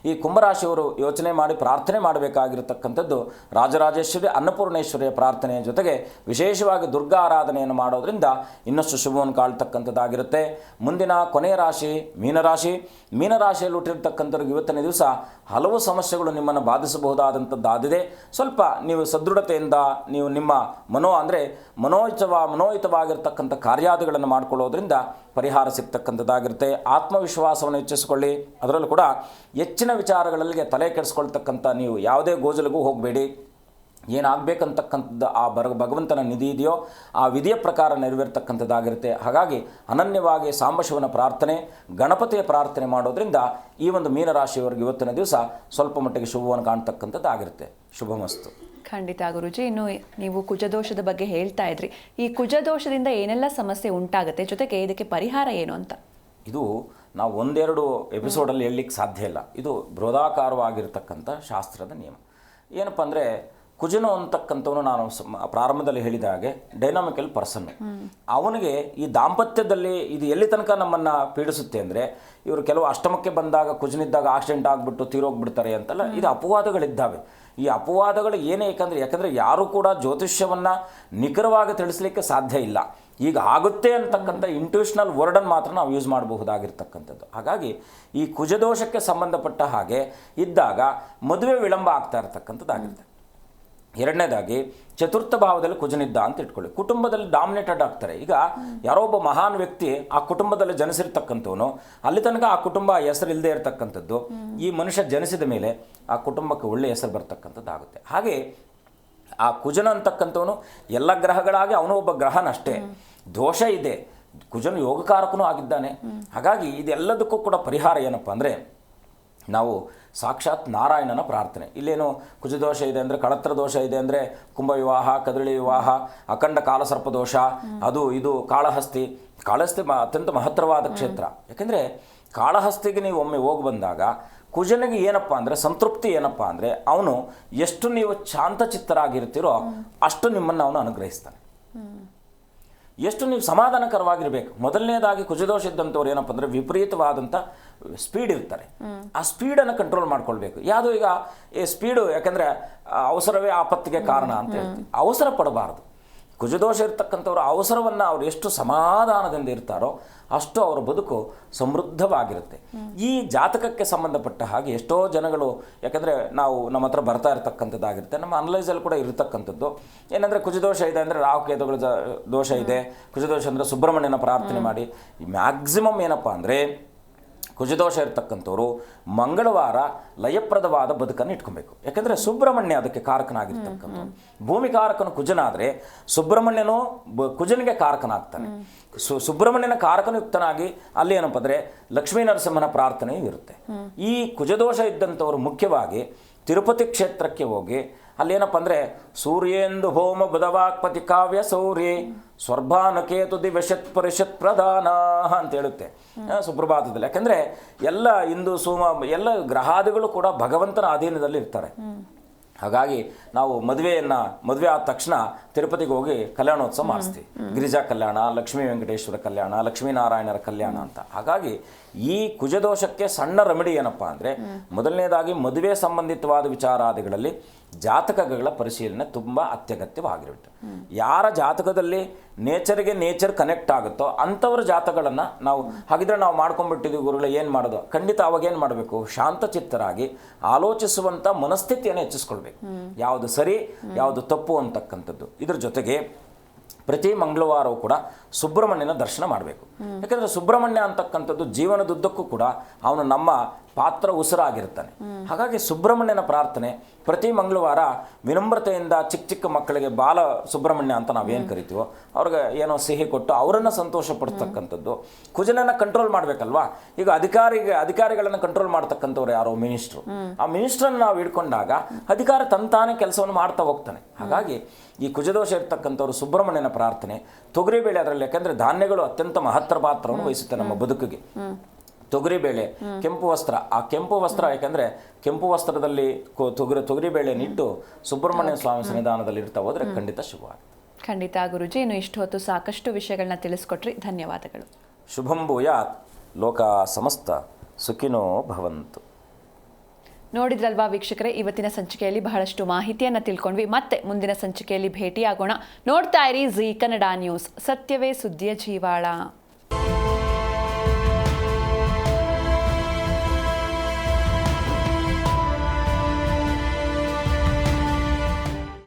ಈ ಕುಂಭರಾಶಿಯವರು ಯೋಚನೆ ಮಾಡಿ ಪ್ರಾರ್ಥನೆ ಮಾಡಬೇಕಾಗಿರತಕ್ಕಂಥದ್ದು ರಾಜರಾಜೇಶ್ವರಿ ಅನ್ನಪೂರ್ಣೇಶ್ವರಿಯ ಪ್ರಾರ್ಥನೆಯ ಜೊತೆಗೆ ವಿಶೇಷವಾಗಿ ದುರ್ಗಾ ಆರಾಧನೆಯನ್ನು ಮಾಡೋದರಿಂದ ಇನ್ನಷ್ಟು ಶುಭವನ್ನು ಕಾಳ್ತಕ್ಕಂಥದ್ದಾಗಿರುತ್ತೆ ಮುಂದಿನ ಕೊನೆಯ ರಾಶಿ ಮೀನರಾಶಿ. ಮೀನರಾಶಿಯಲ್ಲಿ ಹುಟ್ಟಿರ್ತಕ್ಕಂಥವ್ರಿಗೆ ಇವತ್ತಿನ ದಿವಸ ಹಲವು ಸಮಸ್ಯೆಗಳು ನಿಮ್ಮನ್ನು ಬಾಧಿಸಬಹುದಾದಂಥದ್ದಾದಿದೆ ಸ್ವಲ್ಪ ನೀವು ಸದೃಢತೆಯಿಂದ ನೀವು ನಿಮ್ಮ ಮನೋ ಅಂದರೆ ಮನೋಹಿತವ ಮನೋಹಿತವಾಗಿರ್ತಕ್ಕಂಥ ಕಾರ್ಯಾದಿಗಳನ್ನು ಮಾಡಿಕೊಳ್ಳೋದ್ರಿಂದ ಪರಿಹಾರ ಸಿಗ್ತಕ್ಕಂಥದ್ದಾಗಿರುತ್ತೆ. ಆತ್ಮವಿಶ್ವಾಸವನ್ನು ಹೆಚ್ಚಿಸಿಕೊಳ್ಳಿ. ಅದರಲ್ಲೂ ಕೂಡ ಹೆಚ್ಚಿನ ವಿಚಾರಗಳಿಗೆ ತಲೆ ಕೆಡಿಸ್ಕೊಳ್ತಕ್ಕಂಥ ನೀವು ಯಾವುದೇ ಗೋಜಲಿಗೂ ಹೋಗಬೇಡಿ. ಏನಾಗಬೇಕಂತಕ್ಕಂಥದ್ದು ಆ ಬರ ಭಗವಂತನ ನಿಧಿ ಇದೆಯೋ ಆ ವಿಧಿಯ ಪ್ರಕಾರ ನೆರವೇರ್ತಕ್ಕಂಥದ್ದಾಗಿರುತ್ತೆ. ಹಾಗಾಗಿ ಅನನ್ಯವಾಗಿ ಸಾಂಬಶಿವನ ಪ್ರಾರ್ಥನೆ, ಗಣಪತಿಯ ಪ್ರಾರ್ಥನೆ ಮಾಡೋದರಿಂದ ಈ ಒಂದು ಮೀನರಾಶಿಯವರಿಗೆ ಇವತ್ತಿನ ದಿವಸ ಸ್ವಲ್ಪ ಮಟ್ಟಿಗೆ ಶುಭವನ್ನು ಕಾಣ್ತಕ್ಕಂಥದ್ದಾಗಿರುತ್ತೆ. ಶುಭಮಸ್ತು. ಖಂಡಿತ ಗುರುಜಿ, ಇನ್ನು ನೀವು ಕುಜದೋಷದ ಬಗ್ಗೆ ಹೇಳ್ತಾ ಇದ್ರಿ. ಈ ಕುಜದೋಷದಿಂದ ಏನೆಲ್ಲ ಸಮಸ್ಯೆ ಉಂಟಾಗುತ್ತೆ? ಜೊತೆಗೆ ಇದಕ್ಕೆ ಪರಿಹಾರ ಏನು ಅಂತ? ಇದು ನಾವು ಒಂದೆರಡು ಎಪಿಸೋಡಲ್ಲಿ ಹೇಳಲಿಕ್ಕೆ ಸಾಧ್ಯ ಇಲ್ಲ. ಇದು ಬೃಹದಾಕಾರವಾಗಿರ್ತಕ್ಕಂಥ ಶಾಸ್ತ್ರದ ನಿಯಮ. ಏನಪ್ಪ ಅಂದರೆ, ಕುಜನು ಅಂತಕ್ಕಂಥವನು ನಾನು ಪ್ರಾರಂಭದಲ್ಲಿ ಹೇಳಿದ ಹಾಗೆ ಡೈನಾಮಿಕಲ್ ಪರ್ಸನ್ ಅವನಿಗೆ ಈ ದಾಂಪತ್ಯದಲ್ಲಿ ಇದು ಎಲ್ಲಿ ತನಕ ನಮ್ಮನ್ನು ಪೀಡಿಸುತ್ತೆ ಅಂದರೆ, ಇವರು ಕೆಲವು ಅಷ್ಟಮಕ್ಕೆ ಬಂದಾಗ ಕುಜನಿದ್ದಾಗ ಆಕ್ಸಿಡೆಂಟ್ ಆಗಿಬಿಟ್ಟು ತೀರೋಗ್ಬಿಡ್ತಾರೆ ಅಂತಲ್ಲ, ಇದು ಅಪವಾದಗಳಿದ್ದಾವೆ. ಈ ಅಪವಾದಗಳು ಏನೇ, ಯಾಕಂದರೆ ಯಾಕಂದರೆ ಯಾರೂ ಕೂಡ ಜ್ಯೋತಿಷ್ಯವನ್ನು ನಿಖರವಾಗಿ ತಿಳಿಸ್ಲಿಕ್ಕೆ ಸಾಧ್ಯ ಇಲ್ಲ. ಈಗ ಆಗುತ್ತೆ ಅಂತಕ್ಕಂಥ ಇಂಟ್ಯೂಷನಲ್ ವರ್ಡನ್ನು ಮಾತ್ರ ನಾವು ಯೂಸ್ ಮಾಡಬಹುದಾಗಿರ್ತಕ್ಕಂಥದ್ದು. ಹಾಗಾಗಿ ಈ ಕುಜದೋಷಕ್ಕೆ ಸಂಬಂಧಪಟ್ಟ ಹಾಗೆ ಇದ್ದಾಗ ಮದುವೆ ವಿಳಂಬ ಆಗ್ತಾ ಇರತಕ್ಕಂಥದ್ದಾಗಿರುತ್ತೆ. ಎರಡನೇದಾಗಿ, ಚತುರ್ಥ ಭಾವದಲ್ಲಿ ಕುಜನಿದ್ದ ಅಂತ ಇಟ್ಕೊಳ್ಳಿ. ಕುಟುಂಬದಲ್ಲಿ ಡಾಮಿನೇಟೆಡ್ ಆಗ್ತಾರೆ. ಈಗ ಯಾರೋ ಒಬ್ಬ ಮಹಾನ್ ವ್ಯಕ್ತಿ ಆ ಕುಟುಂಬದಲ್ಲಿ ಜನಿಸಿರ್ತಕ್ಕಂಥವನು, ಅಲ್ಲಿ ತನಕ ಆ ಕುಟುಂಬ ಹೆಸರು ಇಲ್ಲದೆ ಇರತಕ್ಕಂಥದ್ದು, ಈ ಮನುಷ್ಯ ಜನಿಸಿದ ಮೇಲೆ ಆ ಕುಟುಂಬಕ್ಕೆ ಒಳ್ಳೆಯ ಹೆಸರು ಬರ್ತಕ್ಕಂಥದ್ದಾಗುತ್ತೆ. ಹಾಗೆ ಆ ಕುಜನ ಅಂತಕ್ಕಂಥವನು ಎಲ್ಲ ಗ್ರಹಗಳಾಗಿ ಅವನು ಒಬ್ಬ ಗ್ರಹನಷ್ಟೇ. ದೋಷ ಇದೆ. ಕುಜನು ಯೋಗಕಾರಕನೂ ಆಗಿದ್ದಾನೆ. ಹಾಗಾಗಿ ಇದೆಲ್ಲದಕ್ಕೂ ಕೂಡ ಪರಿಹಾರ ಏನಪ್ಪ ಅಂದರೆ, ನಾವು ಸಾಕ್ಷಾತ್ ನಾರಾಯಣನ ಪ್ರಾರ್ಥನೆ. ಇಲ್ಲೇನು ಕುಜದೋಷ ಇದೆ ಅಂದರೆ ಕಳತ್ರ ದೋಷ ಇದೆ ಅಂದರೆ ಕುಂಭ ವಿವಾಹ ಕದಳಿ ವಿವಾಹ, ಅಖಂಡ ಕಾಲಸರ್ಪ ದೋಷ, ಅದು ಇದು ಕಾಳಹಸ್ತಿ. ಕಾಳಹಸ್ತಿ ಮ, ಅತ್ಯಂತ ಮಹತ್ತರವಾದ ಕ್ಷೇತ್ರ. ಯಾಕೆಂದರೆ ಕಾಳಹಸ್ತಿಗೆ ನೀವು ಒಮ್ಮೆ ಹೋಗಿ ಬಂದಾಗ ಕುಜನಿಗೆ ಏನಪ್ಪ ಅಂದರೆ ಸಂತೃಪ್ತಿ ಏನಪ್ಪ ಅಂದರೆ ಅವನು ಎಷ್ಟು ನೀವು ಶಾಂತಚಿತ್ತರಾಗಿರ್ತೀರೋ ಅಷ್ಟು ನಿಮ್ಮನ್ನು ಅವನು ಅನುಗ್ರಹಿಸ್ತಾನೆ. ಎಷ್ಟು ನೀವು ಸಮಾಧಾನಕರವಾಗಿರ್ಬೇಕು. ಮೊದಲನೇದಾಗಿ ಕುಜದೋಷ ಇದ್ದಂಥವ್ರು ಏನಪ್ಪ ಅಂದರೆ ವಿಪರೀತವಾದಂಥ ಸ್ಪೀಡ್ ಇರ್ತಾರೆ. ಆ ಸ್ಪೀಡನ್ನು ಕಂಟ್ರೋಲ್ ಮಾಡ್ಕೊಳ್ಬೇಕು. ಯಾವುದು ಈಗ ಈ ಸ್ಪೀಡು ಯಾಕಂದರೆ ಅವಸರವೇ ಆಪತ್ತಿಗೆ ಕಾರಣ ಅಂತ ಹೇಳ್ತೀವಿ. ಅವಸರ ಪಡಬಾರದು. ಕುಜದೋಷ ಇರ್ತಕ್ಕಂಥವ್ರು ಅವಸರವನ್ನು ಅವ್ರು ಎಷ್ಟು ಸಮಾಧಾನದಿಂದ ಇರ್ತಾರೋ ಅಷ್ಟು ಅವರ ಬದುಕು ಸಮೃದ್ಧವಾಗಿರುತ್ತೆ. ಈ ಜಾತಕಕ್ಕೆ ಸಂಬಂಧಪಟ್ಟ ಹಾಗೆ ಎಷ್ಟೋ ಜನಗಳು ಯಾಕಂದರೆ ನಾವು ನಮ್ಮ ಹತ್ರ ಬರ್ತಾ ಇರತಕ್ಕಂಥದ್ದಾಗಿರುತ್ತೆ ನಮ್ಮ ಅನಲೈಸಲ್ಲಿ ಕೂಡ ಇರತಕ್ಕಂಥದ್ದು. ಏನಂದರೆ ಕುಜದೋಷ ಇದೆ ಅಂದರೆ ರಾಹುಕೇತುಗಳ ದೋಷ ಇದೆ. ಕುಜದೋಷ ಅಂದರೆ ಸುಬ್ರಹ್ಮಣ್ಯನ ಪ್ರಾರ್ಥನೆ ಮಾಡಿ. ಮ್ಯಾಕ್ಸಿಮಮ್ ಏನಪ್ಪ ಅಂದರೆ ಕುಜದೋಷ ಇರ್ತಕ್ಕಂಥವ್ರು ಮಂಗಳವಾರ ಲಯಪ್ರದವಾದ ಬದುಕನ್ನು ಇಟ್ಕೊಬೇಕು. ಯಾಕಂದರೆ ಸುಬ್ರಹ್ಮಣ್ಯ ಅದಕ್ಕೆ ಕಾರಕನಾಗಿರ್ತಕ್ಕಂಥ ಭೂಮಿ ಕಾರಕನು ಕುಜನಾದರೆ ಸುಬ್ರಹ್ಮಣ್ಯನು ಬ ಕುಜನಿಗೆ ಕಾರಕನಾಗ್ತಾನೆ. ಸು ಸುಬ್ರಹ್ಮಣ್ಯನ ಕಾರಕನುಕ್ತನಾಗಿ ಅಲ್ಲಿ ಏನಪ್ಪ ಅಂದರೆ ಲಕ್ಷ್ಮೀ ನರಸಿಂಹನ ಪ್ರಾರ್ಥನೆಯೂ ಇರುತ್ತೆ. ಈ ಕುಜದೋಷ ಇದ್ದಂಥವರು ಮುಖ್ಯವಾಗಿ ತಿರುಪತಿ ಕ್ಷೇತ್ರಕ್ಕೆ ಹೋಗಿ ಅಲ್ಲೇನಪ್ಪ ಅಂದರೆ ಸೂರ್ಯೇಂದು ಹೋಮ ಬುಧವಾಕ್ಪತಿ ಕಾವ್ಯ ಸೌರ್ಯ ಸ್ವರ್ಭಾನಕೇತು ದಿವಶತ್ ಪರಿಷತ್ ಪ್ರಧಾನ ಅಂತ ಹೇಳುತ್ತೆ. ಸುಪ್ರಭಾತದಲ್ಲಿ. ಯಾಕಂದರೆ ಎಲ್ಲ ಹಿಂದೂ, ಸೋಮ, ಎಲ್ಲ ಗ್ರಹಾದಿಗಳು ಕೂಡ ಭಗವಂತನ ಅಧೀನದಲ್ಲಿ ಇರ್ತಾರೆ. ಹಾಗಾಗಿ ನಾವು ಮದುವೆಯನ್ನು, ಮದುವೆ ಆದ ತಕ್ಷಣ ತಿರುಪತಿಗೆ ಹೋಗಿ ಕಲ್ಯಾಣೋತ್ಸವ ಮಾಡಿಸ್ತೀವಿ. ಗಿರಿಜಾ ಕಲ್ಯಾಣ, ಲಕ್ಷ್ಮೀ ವೆಂಕಟೇಶ್ವರ ಕಲ್ಯಾಣ, ಲಕ್ಷ್ಮೀನಾರಾಯಣರ ಕಲ್ಯಾಣ ಅಂತ. ಹಾಗಾಗಿ ಈ ಕುಜದೋಷಕ್ಕೆ ಸಣ್ಣ ರೆಮಿಡಿ ಏನಪ್ಪ ಅಂದರೆ, ಮೊದಲನೇದಾಗಿ ಮದುವೆ ಸಂಬಂಧಿತವಾದ ವಿಚಾರಾದಿಗಳಲ್ಲಿ ಜಾತಕಗಳ ಪರಿಶೀಲನೆ ತುಂಬ ಅತ್ಯಗತ್ಯವಾಗಿರುತ್ತೆ. ಯಾರ ಜಾತಕದಲ್ಲಿ ನೇಚರ್ಗೆ ನೇಚರ್ ಕನೆಕ್ಟ್ ಆಗುತ್ತೋ ಅಂಥವ್ರ ಜಾತಕಗಳನ್ನು ನಾವು ಹಾಗಿದ್ರೆ ನಾವು ಮಾಡ್ಕೊಂಡ್ಬಿಟ್ಟಿದ್ದೀವಿ ಗುರುಗಳು, ಏನು ಮಾಡೋದು? ಖಂಡಿತ ಅವಾಗ ಏನು ಮಾಡಬೇಕು? ಶಾಂತಚಿತ್ತರಾಗಿ ಆಲೋಚಿಸುವಂಥ ಮನಸ್ಥಿತಿಯನ್ನು ಹೆಚ್ಚಿಸ್ಕೊಳ್ಬೇಕು. ಯಾವುದು ಸರಿ, ಯಾವುದು ತಪ್ಪು ಅಂತಕ್ಕಂಥದ್ದು. ಇದ್ರ ಜೊತೆಗೆ ಪ್ರತಿ ಮಂಗಳವಾರವೂ ಕೂಡ ಸುಬ್ರಹ್ಮಣ್ಯನ ದರ್ಶನ ಮಾಡಬೇಕು. ಯಾಕಂದರೆ ಸುಬ್ರಹ್ಮಣ್ಯ ಅಂತಕ್ಕಂಥದ್ದು ಜೀವನದುದ್ದಕ್ಕೂ ಕೂಡ ಅವನು ನಮ್ಮ ಪಾತ್ರ ಉಸಿರಾಗಿರ್ತಾನೆ ಹಾಗಾಗಿ ಸುಬ್ರಹ್ಮಣ್ಯನ ಪ್ರಾರ್ಥನೆ ಪ್ರತಿ ಮಂಗಳವಾರ ವಿನಮ್ರತೆಯಿಂದ ಚಿಕ್ಕ ಚಿಕ್ಕ ಮಕ್ಕಳಿಗೆ ಬಾಲ ಸುಬ್ರಹ್ಮಣ್ಯ ಅಂತ ನಾವೇನು ಕರಿತೀವೋ, ಅವ್ರಿಗೆ ಏನೋ ಸಿಹಿ ಕೊಟ್ಟು ಅವರನ್ನು ಸಂತೋಷ ಪಡಿಸ್ತಕ್ಕಂಥದ್ದು ಕುಜನನ್ನ ಕಂಟ್ರೋಲ್ ಮಾಡಬೇಕಲ್ವಾ? ಈಗ ಅಧಿಕಾರಿಗೆ, ಅಧಿಕಾರಿಗಳನ್ನು ಕಂಟ್ರೋಲ್ ಮಾಡ್ತಕ್ಕಂಥವ್ರು ಯಾರೋ ಮಿನಿಸ್ಟ್ರು. ಆ ಮಿನಿಸ್ಟ್ರನ್ನು ನಾವು ಹಿಡ್ಕೊಂಡಾಗ ಅಧಿಕಾರ ತಂತಾನೆ ಕೆಲಸವನ್ನು ಮಾಡ್ತಾ ಹೋಗ್ತಾನೆ. ಹಾಗಾಗಿ ಈ ಕುಜದೋಷ ಇರ್ತಕ್ಕಂಥವ್ರು ಸುಬ್ರಹ್ಮಣ್ಯನ ಪ್ರಾರ್ಥನೆ, ತೊಗರಿಬೇಳೆ ಅದರಲ್ಲಿ ಯಾಕಂದ್ರೆ ಧಾನ್ಯಗಳು ಅತ್ಯಂತ ಮಹತ್ತರ ಪಾತ್ರವನ್ನು ವಹಿಸುತ್ತೆ ನಮ್ಮ ಬದುಕಿಗೆ. ತೊಗರಿಬೇಳೆ ಕೆಂಪು ವಸ್ತ್ರ. ಆ ಕೆಂಪು ವಸ್ತ್ರ ಯಾಕಂದ್ರೆ ಕೆಂಪು ವಸ್ತ್ರದಲ್ಲಿ ತೊಗರಿ ತೊಗರಿ ನಿಟ್ಟು ಸುಬ್ರಹ್ಮಣ್ಯ ಸ್ವಾಮಿ ಸನ್ನಿಧಾನದಲ್ಲಿ ಇರ್ತಾ ಹೋದ್ರೆ ಖಂಡಿತ ಶುಭ ಖಂಡಿತ ಗುರುಜಿ ಇನ್ನು ಇಷ್ಟು ಹೊತ್ತು ಸಾಕಷ್ಟು ವಿಷಯಗಳನ್ನ ತಿಳಿಸ್ಕೊಟ್ರಿ. ಧನ್ಯವಾದಗಳು. ಶುಭಂ ಭೂಯಾತ್. ಲೋಕ ಸಮಸ್ತ ಸುಖಿನೋ ಭವಂತು. ನೋಡಿದ್ರಲ್ವಾ ವೀಕ್ಷಕರೇ, ಇವತ್ತಿನ ಸಂಚಿಕೆಯಲ್ಲಿ ಬಹಳಷ್ಟು ಮಾಹಿತಿಯನ್ನು ತಿಳ್ಕೊಂಡ್ವಿ. ಮತ್ತೆ ಮುಂದಿನ ಸಂಚಿಕೆಯಲ್ಲಿ ಭೇಟಿಯಾಗೋಣ. ನೋಡ್ತಾ ಇರಿ ಜೀ ಕನ್ನಡ ನ್ಯೂಸ್. ಸತ್ಯವೇ ಸುದ್ದಿಯ ಜೀವಾಳ.